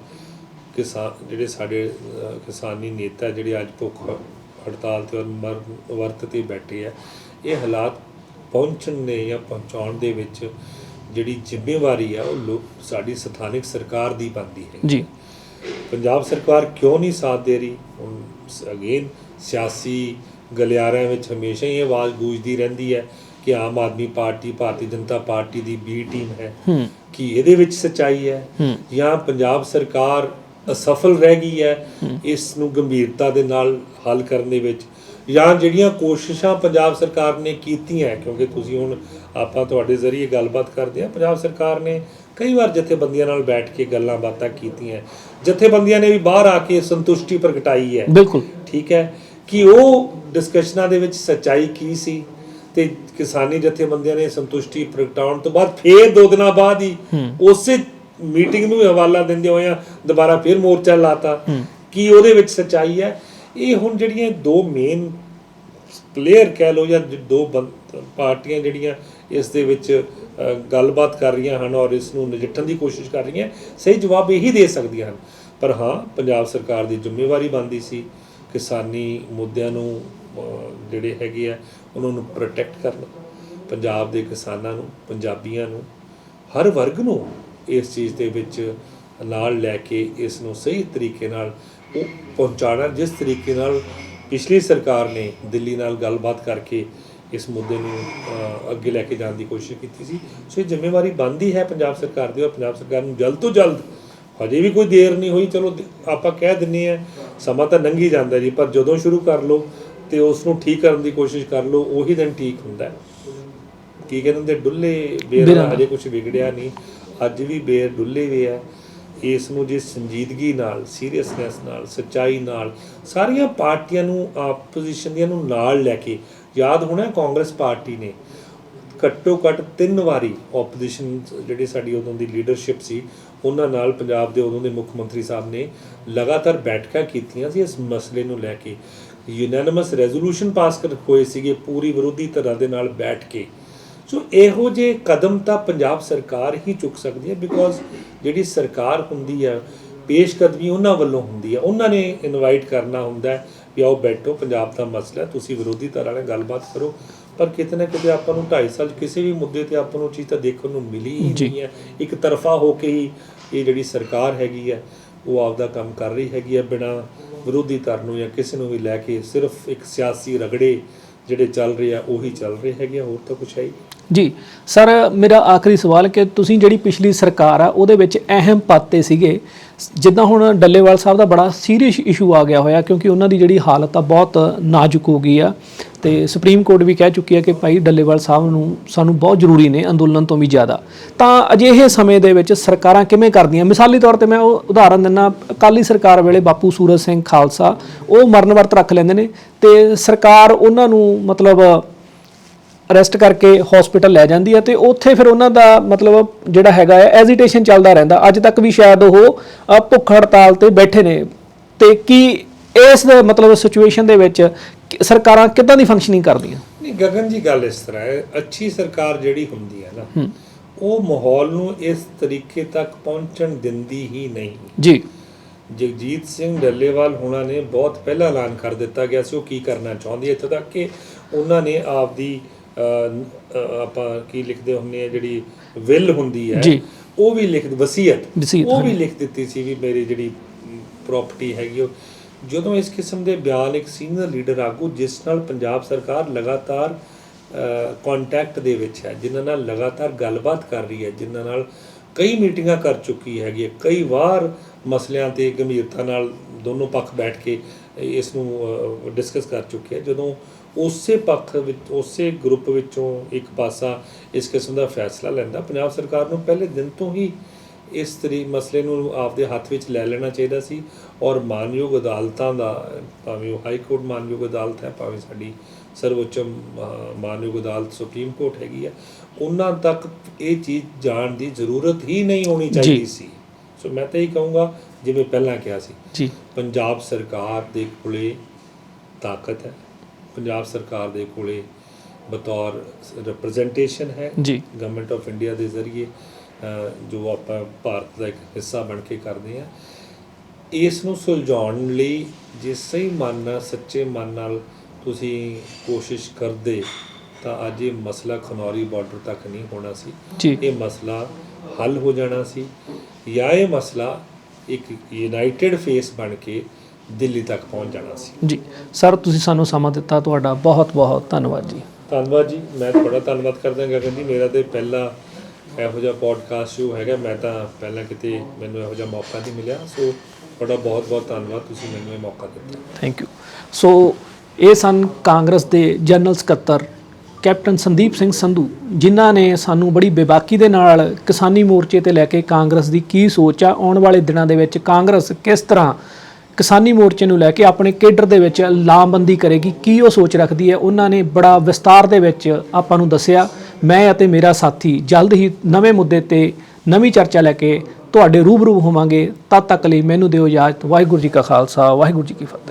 ਕਿਸਾਨ ਜਿਹੜੇ ਸਾਡੇ ਕਿਸਾਨੀ ਨੇਤਾ ਜਿਹੜੇ ਅੱਜ ਭੁੱਖ ਹੜਤਾਲ ਤੇ ਵਰਤ ਤੇ ਬੈਠੇ ਆ ਇਹ ਹਾਲਾਤ ਪਹੁੰਚਣ ਨੇ ਜਾਂ ਪਹੁੰਚਾਉਣ ਦੇ ਵਿੱਚ ਜਿਹੜੀ ਜ਼ਿੰਮੇਵਾਰੀ ਆ ਉਹ ਲੋਕ ਸਾਡੀ ਸਥਾਨਿਕ ਸਰਕਾਰ ਦੀ ਬਣਦੀ ਹੈ। ਜੀ। ਪੰਜਾਬ ਸਰਕਾਰ ਕਿਉਂ ਨਹੀਂ ਸਾਥ ਦੇ ਰਹੀ? ਹੁਣ ਅਗੇਨ ਸਿਆਸੀ ਗਲਿਆਰਿਆਂ ਵਿੱਚ ਹਮੇਸ਼ਾ ਹੀ ਇਹ ਆਵਾਜ਼ ਗੂੰਜਦੀ ਰਹਿੰਦੀ ਹੈ। ਕਿ ਆਮ ਆਦਮੀ ਪਾਰਟੀ ਭਾਰਤੀ ਜਨਤਾ ਪਾਰਟੀ ਦੀ ਬੀ ਟੀਮ ਹੈ ਕਿ ਇਹਦੇ ਵਿੱਚ ਸੱਚਾਈ ਹੈ? ਹੂੰ। ਜਾਂ ਪੰਜਾਬ ਸਰਕਾਰ ਅਸਫਲ ਰਹਿ ਗਈ ਹੈ ਇਸ ਨੂੰ ਗੰਭੀਰਤਾ ਦੇ ਨਾਲ ਹੱਲ ਕਰਨ ਦੇ ਵਿੱਚ? ਜਾਂ ਜਿਹੜੀਆਂ ਕੋਸ਼ਿਸ਼ਾਂ ਪੰਜਾਬ ਸਰਕਾਰ ਨੇ ਕੀਤੀਆਂ ਕਿਉਂਕਿ ਤੁਸੀਂ ਹੁਣ ਆਪਾਂ ਤੁਹਾਡੇ ਜ਼ਰੀਏ ਗੱਲਬਾਤ ਕਰਦੇ ਆ ਪੰਜਾਬ ਸਰਕਾਰ ਨੇ ਕਈ ਵਾਰ ਜਥੇਬੰਦੀਆਂ ਨਾਲ ਬੈਠ ਕੇ ਗੱਲਾਂ ਬਾਤਾਂ ਕੀਤੀਆਂ। ਜਥੇਬੰਦੀਆਂ ਨੇ ਵੀ ਬਾਹਰ ਆ ਕੇ ਸੰਤੁਸ਼ਟੀ ਪ੍ਰਗਟਾਈ ਹੈ। ਬਿਲਕੁਲ। ਠੀਕ ਹੈ। ਕਿ ਉਹ ਡਿਸਕਸ਼ਨਾਂ ਦੇ ਵਿੱਚ ਸੱਚਾਈ ਕੀ ਸੀ? ਤੇ ਕਿਸਾਨੀ ਜਥੇਬੰਦੀਆਂ ਨੇ ਸੰਤੁਸ਼ਟੀ ਪ੍ਰਗਟਾਉਣ ਤੋਂ ਬਾਅਦ ਫੇਰ ਦੋ ਦਿਨਾਂ ਬਾਅਦ ਹੀ ਉਸੇ ਮੀਟਿੰਗ ਨੂੰ ਹਵਾਲਾ ਦਿੰਦੇ ਹੋਇਆ ਦੁਬਾਰਾ ਫੇਰ ਮੋਰਚਾ ਲਾਤਾ। ਕੀ ਉਹਦੇ ਵਿੱਚ ਸੱਚਾਈ ਹੈ? ਇਹ ਹੁਣ ਜਿਹੜੀਆਂ ਦੋ ਮੇਨ ਪਲੇਅਰ ਕਹਿ ਲਓ ਜਾਂ ਦੋ ਪਾਰਟੀਆਂ ਜਿਹੜੀਆਂ ਇਸ ਦੇ ਵਿੱਚ ਗੱਲਬਾਤ ਕਰ ਰਹੀਆਂ ਹਨ ਔਰ ਇਸ ਨੂੰ ਨਜਿੱਠਣ ਦੀ ਕੋਸ਼ਿਸ਼ ਕਰ ਰਹੀਆਂ ਸਹੀ ਜਵਾਬ ਇਹੀ ਦੇ ਸਕਦੀਆਂ ਹਨ। ਪਰ ਹਾਂ ਪੰਜਾਬ ਸਰਕਾਰ ਦੀ ਜ਼ਿੰਮੇਵਾਰੀ ਬਣਦੀ ਸੀ ਕਿਸਾਨੀ ਮੁੱਦਿਆਂ ਨੂੰ ਜਿਹੜੇ ਹੈਗੇ ਆ ਉਹਨਾਂ ਨੂੰ ਪ੍ਰੋਟੈਕਟ ਕਰਨਾ, ਪੰਜਾਬ ਦੇ ਕਿਸਾਨਾਂ ਨੂੰ, ਪੰਜਾਬੀਆਂ ਨੂੰ, ਹਰ ਵਰਗ ਨੂੰ ਇਸ ਚੀਜ਼ ਦੇ ਵਿੱਚ ਨਾਲ ਲੈ ਕੇ ਇਸ ਨੂੰ ਸਹੀ ਤਰੀਕੇ ਨਾਲ ਉਹ ਪਹੁੰਚਾਉਣਾ, ਜਿਸ ਤਰੀਕੇ ਨਾਲ ਪਿਛਲੀ ਸਰਕਾਰ ਨੇ ਦਿੱਲੀ ਨਾਲ ਗੱਲਬਾਤ ਕਰਕੇ ਇਸ ਮੁੱਦੇ ਨੂੰ ਅੱਗੇ ਲੈ ਕੇ ਜਾਣ ਦੀ ਕੋਸ਼ਿਸ਼ ਕੀਤੀ ਸੀ। ਸੋ ਇਹ ਜ਼ਿੰਮੇਵਾਰੀ ਬਣਦੀ ਹੈ ਪੰਜਾਬ ਸਰਕਾਰ ਦੀ ਔਰ ਪੰਜਾਬ ਸਰਕਾਰ ਨੂੰ ਜਲਦ ਤੋਂ ਜਲਦ, ਹਜੇ ਵੀ ਕੋਈ ਦੇਰ ਨਹੀਂ ਹੋਈ, ਚਲੋ ਆਪਾਂ ਕਹਿ ਦਿੰਨੇ ਆ ਸਮਾਂ ਤਾਂ ਲੰਘੀ ਜਾਂਦਾ ਜੀ, ਪਰ ਜਦੋਂ ਸ਼ੁਰੂ ਕਰ ਲਓ ਤੇ ਉਸ ਨੂੰ ਠੀਕ ਕਰਨ ਦੀ ਕੋਸ਼ਿਸ਼ ਕਰ ਲਓ ਉਹੀ ਦਿਨ ਠੀਕ ਹੁੰਦਾ ਹੈ ਕੀ ਕਹਿੰਦੇ ਹੁੰਦੇ ਡੁੱਲੇ ਬੇਰ। ਹਜੇ ਕੁਝ ਵਿਗੜਿਆ ਨਹੀਂ ਅੱਜ ਵੀ ਬੇਰ ਡੁੱਲੇ ਹੋਏ ਆ ਇਸ ਨੂੰ ਜੇ ਸੰਜੀਦਗੀ ਨਾਲ ਸੀਰੀਅਸਨੈਸ ਨਾਲ ਸੱਚਾਈ ਨਾਲ ਸਾਰੀਆਂ ਪਾਰਟੀਆਂ ਨੂੰ ਆਪੋਜੀਸ਼ਨ ਦੀਆਂ ਨੂੰ ਨਾਲ ਲੈ ਕੇ ਯਾਦ ਹੋਣਾ ਕਾਂਗਰਸ ਪਾਰਟੀ ਨੇ ਘੱਟੋ ਘੱਟ ਤਿੰਨ ਵਾਰੀ ਆਪੋਜੀਸ਼ਨ ਜਿਹੜੀ ਸਾਡੀ ਉਦੋਂ ਦੀ ਲੀਡਰਸ਼ਿਪ ਸੀ ਉਹਨਾਂ ਨਾਲ ਪੰਜਾਬ ਦੇ ਉਦੋਂ ਦੇ ਮੁੱਖ ਮੰਤਰੀ ਸਾਹਿਬ ਨੇ ਲਗਾਤਾਰ ਬੈਠਕਾਂ ਕੀਤੀਆਂ ਸੀ ਇਸ ਮਸਲੇ ਨੂੰ ਲੈ ਕੇ ਯੂਨੈਨਿਮਸ ਰੈਜ਼ੋਲੂਸ਼ਨ ਪਾਸ ਕਰ ਹੋਏ ਸੀਗੇ ਪੂਰੀ ਵਿਰੋਧੀ ਧਿਰਾਂ ਦੇ ਨਾਲ ਬੈਠ ਕੇ। ਸੋ ਇਹੋ ਜੇ ਕਦਮ ਤਾਂ ਪੰਜਾਬ ਸਰਕਾਰ ਹੀ ਚੁੱਕ ਸਕਦੀ ਹੈ ਬਿਕੋਜ਼ ਜਿਹੜੀ ਸਰਕਾਰ ਹੁੰਦੀ ਹੈ ਪੇਸ਼ਕਦਮੀ ਉਹਨਾਂ ਵੱਲੋਂ ਹੁੰਦੀ ਹੈ ਉਹਨਾਂ ਨੇ ਇਨਵਾਈਟ ਕਰਨਾ ਹੁੰਦਾ ਹੈ ਵੀ ਆਓ ਬੈਠੋ ਪੰਜਾਬ ਦਾ ਮਸਲਾ ਤੁਸੀਂ ਵਿਰੋਧੀ ਧਿਰ ਵਾਲੇ ਗੱਲਬਾਤ ਕਰੋ। ਪਰ ਕਿਤੇ ਨਾ ਕਿਤੇ ਆਪਾਂ ਨੂੰ 2.5 ਸਾਲ ਕਿਸੇ ਵੀ ਮੁੱਦੇ ਤੇ ਆਪਾਂ ਨੂੰ ਚੀਜ਼ ਤਾਂ ਦੇਖਣ ਨੂੰ ਮਿਲੀ ਹੀ। ਨਹੀਂ ਹੈ। ਇੱਕ ਤਰਫਾ ਹੋ ਕੇ ਹੀ ਇਹ ਜਿਹੜੀ ਸਰਕਾਰ ਹੈਗੀ ਹੈ ਉਹ ਆਪਦਾ ਕੰਮ ਕਰ ਰਹੀ ਹੈਗੀ ਹੈ ਬਿਨਾ ਵਿਰੋਧੀ ਧਿਰ ਨੂੰ ਜਾਂ ਕਿਸੇ ਨੂੰ ਵੀ ਲੈ ਕੇ ਸਿਰਫ ਇੱਕ ਸਿਆਸੀ ਰਗੜੇ ਜਿਹੜੇ ਚੱਲ ਰਹੇ ਆ, ਉਹੀ ਚੱਲ ਰਹੇ ਹੈਗੇ ਹੋਰ ਤਾਂ ਕੁਛ ਹੈ ਹੀ ਜੀ, ਸਰ, ਮੇਰਾ ਆਖਰੀ ਸਵਾਲ ਕਿ ਤੁਸੀਂ ਜਿਹੜੀ ਪਿਛਲੀ ਸਰਕਾਰ ਆ, ਉਹਦੇ ਵਿੱਚ ਅਹਿਮ ਪਾਤੇ ਸੀਗੇ। ਜਿੱਦਾਂ ਹੁਣ ਡੱਲੇਵਾਲ ਸਾਹਿਬ ਦਾ ਬੜਾ ਸੀਰੀਅਸ ਇਸ਼ੂ ਆ ਗਿਆ ਹੋਇਆ, ਕਿਉਂਕਿ ਉਹਨਾਂ ਦੀ ਜਿਹੜੀ ਹਾਲਤ ਆ ਬਹੁਤ ਨਾਜ਼ੁਕ ਹੋ ਗਈ ਆ। ਤੇ ਸੁਪਰੀਮ ਕੋਰਟ ਵੀ ਕਹਿ ਚੁੱਕੀ ਹੈ ਕਿ ਭਾਈ ਡੱਲੇਵਾਲ ਸਾਹਿਬ ਨੂੰ ਸਾਨੂੰ ਬਹੁਤ ਜ਼ਰੂਰੀ ਨੇ ਅੰਦੋਲਨ ਤੋਂ ਵੀ ਜ਼ਿਆਦਾ। ਤਾਂ ਅਜਿਹੇ ਸਮੇਂ ਦੇ ਵਿੱਚ ਸਰਕਾਰਾਂ ਕਿਵੇਂ ਕਰਦੀਆਂ? ਮਿਸਾਲੀ ਤੌਰ ਤੇ ਮੈਂ ਉਹ ਉਦਾਹਰਨ ਦਿੰਨਾ, ਅਕਾਲੀ ਸਰਕਾਰ ਵੇਲੇ ਬਾਪੂ ਸੂਰਜ ਸਿੰਘ ਖਾਲਸਾ, ਉਹ ਮਰਨ ਵਰਤ ਰੱਖ ਲੈਂਦੇ ਨੇ ਤੇ ਸਰਕਾਰ ਉਹਨਾਂ ਨੂੰ ਮਤਲਬ ਅਰੈਸਟ ਕਰਕੇ ਹਸਪੀਟਲ ਲੈ ਜਾਂਦੀ ਹੈ ਤੇ ਉੱਥੇ ਫਿਰ ਉਹਨਾਂ ਦਾ ਮਤਲਬ ਜਿਹੜਾ ਹੈਗਾ ਹੈ ਐਜੀਟੇਸ਼ਨ ਚੱਲਦਾ ਰਹਿੰਦਾ। ਅੱਜ ਤੱਕ ਵੀ ਸ਼ਾਇਦ ਉਹ ਭੁੱਖ ਹੜਤਾਲ ਤੇ ਬੈਠੇ ਨੇ। ਤੇ ਕੀ ਇਸ ਦੇ ਮਤਲਬ ਸਿਚੁਏਸ਼ਨ ਦੇ ਵਿੱਚ ਸਰਕਾਰਾਂ ਕਿੱਦਾਂ ਦੀ ਫੰਕਸ਼ਨਿੰਗ ਕਰਦੀਆਂ? ਨਹੀਂ ਗਗਨ ਜੀ ਗੱਲ ਇਸ ਤਰ੍ਹਾਂ ਹੈ ਅੱਛੀ ਸਰਕਾਰ ਜਿਹੜੀ ਹੁੰਦੀ ਹੈ ਨਾ ਉਹ ਮਾਹੌਲ ਨੂੰ ਇਸ ਤਰੀਕੇ ਤੱਕ ਪਹੁੰਚਣ ਦਿੰਦੀ ਹੀ ਨਹੀਂ। ਜੀ। ਜਗਜੀਤ ਸਿੰਘ ਡੱਲੇਵਾਲ ਹੁਣਾਂ ਨੇ ਬਹੁਤ ਪਹਿਲਾਂ ਐਲਾਨ ਕਰ ਦਿੱਤਾ ਗਿਆ ਸੀ ਉਹ ਕੀ ਕਰਨਾ ਚਾਹੁੰਦੀ ਇੱਥੋਂ ਤੱਕ ਕਿ ਉਹਨਾਂ ਨੇ ਆਪਦੀ ਆਪਾਂ ਕੀ ਲਿਖਦੇ ਹੁੰਦੇ ਆ ਜਿਹੜੀ ਵਿਲ ਹੁੰਦੀ ਹੈ ਜੀ। ਉਹ ਵੀ ਲਿਖ ਵਸੀਅਤ, ਉਹ ਵੀ ਲਿਖ ਦਿੱਤੀ ਸੀ ਵੀ ਮੇਰੀ ਜਿਹੜੀ ਪ੍ਰਾਪਰਟੀ ਹੈਗੀ ਉਹ ਜਦੋਂ ਇਸ ਕਿਸਮ ਦੇ ਬਿਆਨ ਇੱਕ ਸੀਨੀਅਰ ਲੀਡਰ ਆਗੂ, ਜਿਸ ਨਾਲ ਪੰਜਾਬ ਸਰਕਾਰ ਲਗਾਤਾਰ ਕੰਟੈਕਟ ਦੇ ਵਿੱਚ ਹੈ, ਜਿਨ੍ਹਾਂ ਨਾਲ ਲਗਾਤਾਰ ਗੱਲਬਾਤ ਕਰ ਰਹੀ ਹੈ, ਜਿਨ੍ਹਾਂ ਨਾਲ ਕਈ ਮੀਟਿੰਗਾਂ ਕਰ ਚੁੱਕੀ ਹੈਗੀ ਹੈ, ਕਈ ਵਾਰ ਮਸਲਿਆਂ ਤੇ ਗੰਭੀਰਤਾ ਨਾਲ ਦੋਨੋਂ ਪੱਖ ਬੈਠ ਕੇ ਇਸ ਨੂੰ ਡਿਸਕਸ ਕਰ ਚੁੱਕੇ ਹੈ। ਜਦੋਂ ਉਸੇ ਪੱਖ ਵਿੱਚ, ਉਸੇ ਗਰੁੱਪ ਵਿੱਚੋਂ ਇੱਕ ਪਾਸਾ ਇਸ ਕਿਸਮ ਦਾ ਫੈਸਲਾ ਲੈਂਦਾ, ਪੰਜਾਬ ਸਰਕਾਰ ਨੂੰ ਪਹਿਲੇ ਦਿਨ ਤੋਂ ਹੀ ਇਸ ਤਰੀ ਮਸਲੇ ਨੂੰ ਆਪਦੇ ਹੱਥ ਵਿੱਚ ਲੈ ਲੈਣਾ ਚਾਹੀਦਾ ਸੀ ਔਰ ਮਾਨਯੋਗ ਅਦਾਲਤਾਂ ਦਾ ਭਾਵੇਂ ਉਹ ਹਾਈ ਕੋਰਟ ਮਾਨਯੋਗ ਅਦਾਲਤ ਹੈ ਭਾਵੇਂ ਸਾਡੀ ਸਰਵਉੱਚ ਅਹ, ਮਾਨਯੋਗ ਅਦਾਲਤ ਸੁਪਰੀਮ ਕੋਰਟ ਹੈਗੀ ਹੈ ਉਹਨਾਂ ਤੱਕ ਇਹ ਚੀਜ਼ ਜਾਣ ਦੀ ਜ਼ਰੂਰਤ ਹੀ ਨਹੀਂ ਹੋਣੀ ਚਾਹੀਦੀ ਸੀ। ਸੋ ਮੈਂ ਤਾਂ ਇਹ ਕਹੂੰਗਾ ਜਿਵੇਂ ਪਹਿਲਾਂ ਕਿਹਾ ਸੀ ਜੀ। ਪੰਜਾਬ ਸਰਕਾਰ ਦੇ ਕੋਲੇ ਤਾਕਤ ਹੈ ਪੰਜਾਬ ਸਰਕਾਰ ਦੇ ਕੋਲੇ ਬਤੌਰ ਰਿਪਰੈਜ਼ੈਂਟੇਸ਼ਨ ਹੈ ਗਵਰਨਮੈਂਟ ਆਫ ਇੰਡੀਆ ਦੇ ਜ਼ਰੀਏ। ਜੋ ਆਪਾਂ ਭਾਰਤ ਦਾ ਇੱਕ ਹਿੱਸਾ ਬਣ ਕੇ ਕਰਦੇ ਆ ਇਸ ਨੂੰ ਸੁਲਝਾਉਣ ਲਈ ਜੇ ਸਹੀ ਮਨ ਨਾਲ ਸੱਚੇ ਮਨ ਨਾਲ ਤੁਸੀਂ ਕੋਸ਼ਿਸ਼ ਕਰਦੇ ਤਾਂ ਅੱਜ ਇਹ ਮਸਲਾ ਖਨੌਰੀ ਬਾਰਡਰ ਤੱਕ ਨਹੀਂ ਹੋਣਾ ਸੀ। ਇਹ ਮਸਲਾ ਹੱਲ ਹੋ ਜਾਣਾ ਸੀ ਜਾਂ ਇਹ ਮਸਲਾ ਇੱਕ ਯੂਨਾਈਟਿਡ ਫੇਸ ਬਣ ਕੇ ਦਿੱਲੀ ਤੱਕ ਪਹੁੰਚ ਜਾਣਾ ਸੀ। ਜੀ। ਸਰ ਤੁਸੀਂ ਸਾਨੂੰ ਸਮਾਂ ਦਿੱਤਾ ਤੁਹਾਡਾ ਬਹੁਤ ਬਹੁਤ ਧੰਨਵਾਦ ਜੀ। ਧੰਨਵਾਦ ਜੀ। ਮੈਂ ਤੁਹਾਡਾ ਧੰਨਵਾਦ ਕਰਦਾ ਗਗਨ ਜੀ। ਮੇਰਾ ਤੇ ਪਹਿਲਾ ਇਹੋ ਜਿਹਾ ਪੋਡਕਾਸਟ ਸ਼ੋ ਹੈਗਾ। ਮੈਂ ਤਾਂ ਪਹਿਲਾਂ ਕਿਤੇ ਮੈਨੂੰ ਇਹੋ ਜਿਹਾ ਮੌਕਾ ਨਹੀਂ ਮਿਲਿਆ। ਸੋ ਤੁਹਾਡਾ ਬਹੁਤ ਬਹੁਤ ਧੰਨਵਾਦ। ਤੁਸੀਂ ਮੈਨੂੰ ਇਹ ਮੌਕਾ ਦਿੱਤਾ। ਥੈਂਕ ਯੂ ਸੋ ਇਹ ਸਨ ਕਾਂਗਰਸ ਦੇ ਜਨਰਲ ਸਕੱਤਰ ਕੈਪਟਨ ਸੰਦੀਪ ਸਿੰਘ ਸੰਧੂ, ਜਿਨ੍ਹਾਂ ਨੇ ਸਾਨੂੰ ਬੜੀ ਬੇਬਾਕੀ ਦੇ ਨਾਲ ਕਿਸਾਨੀ ਮੋਰਚੇ ਤੇ ਲੈ ਕੇ ਕਾਂਗਰਸ ਦੀ ਕੀ ਸੋਚ ਆ, ਆਉਣ ਵਾਲੇ ਦਿਨਾਂ ਦੇ ਵਿੱਚ ਕਾਂਗਰਸ ਕਿਸ ਤਰ੍ਹਾਂ ਕਿਸਾਨੀ ਮੋਰਚੇ ਨੂੰ ਲੈ ਕੇ ਆਪਣੇ ਕੇਡਰ ਦੇ ਵਿੱਚ ਲਾਮਬੰਦੀ ਕਰੇਗੀ, ਕੀ ਉਹ ਸੋਚ ਰੱਖਦੀ ਹੈ, ਉਹਨਾਂ ਨੇ ਬੜਾ ਵਿਸਤਾਰ ਦੇ ਵਿੱਚ ਆਪਾਂ ਨੂੰ ਦੱਸਿਆ। ਮੈਂ ਅਤੇ ਮੇਰਾ ਸਾਥੀ ਜਲਦ ਹੀ ਨਵੇਂ ਮੁੱਦੇ ਤੇ ਨਵੀਂ ਚਰਚਾ ਲੈ ਕੇ ਤੁਹਾਡੇ ਰੂਬਰੂ ਹੋਵਾਂਗੇ। ਤਦ ਤੱਕ ਲਈ ਮੈਨੂੰ ਦਿਓ ਇਜਾਜ਼ਤ। ਵਾਹਿਗੁਰੂ ਜੀ ਕਾ ਖਾਲਸਾ, ਵਾਹਿਗੁਰੂ ਜੀ ਕੀ ਫਤਿਹ।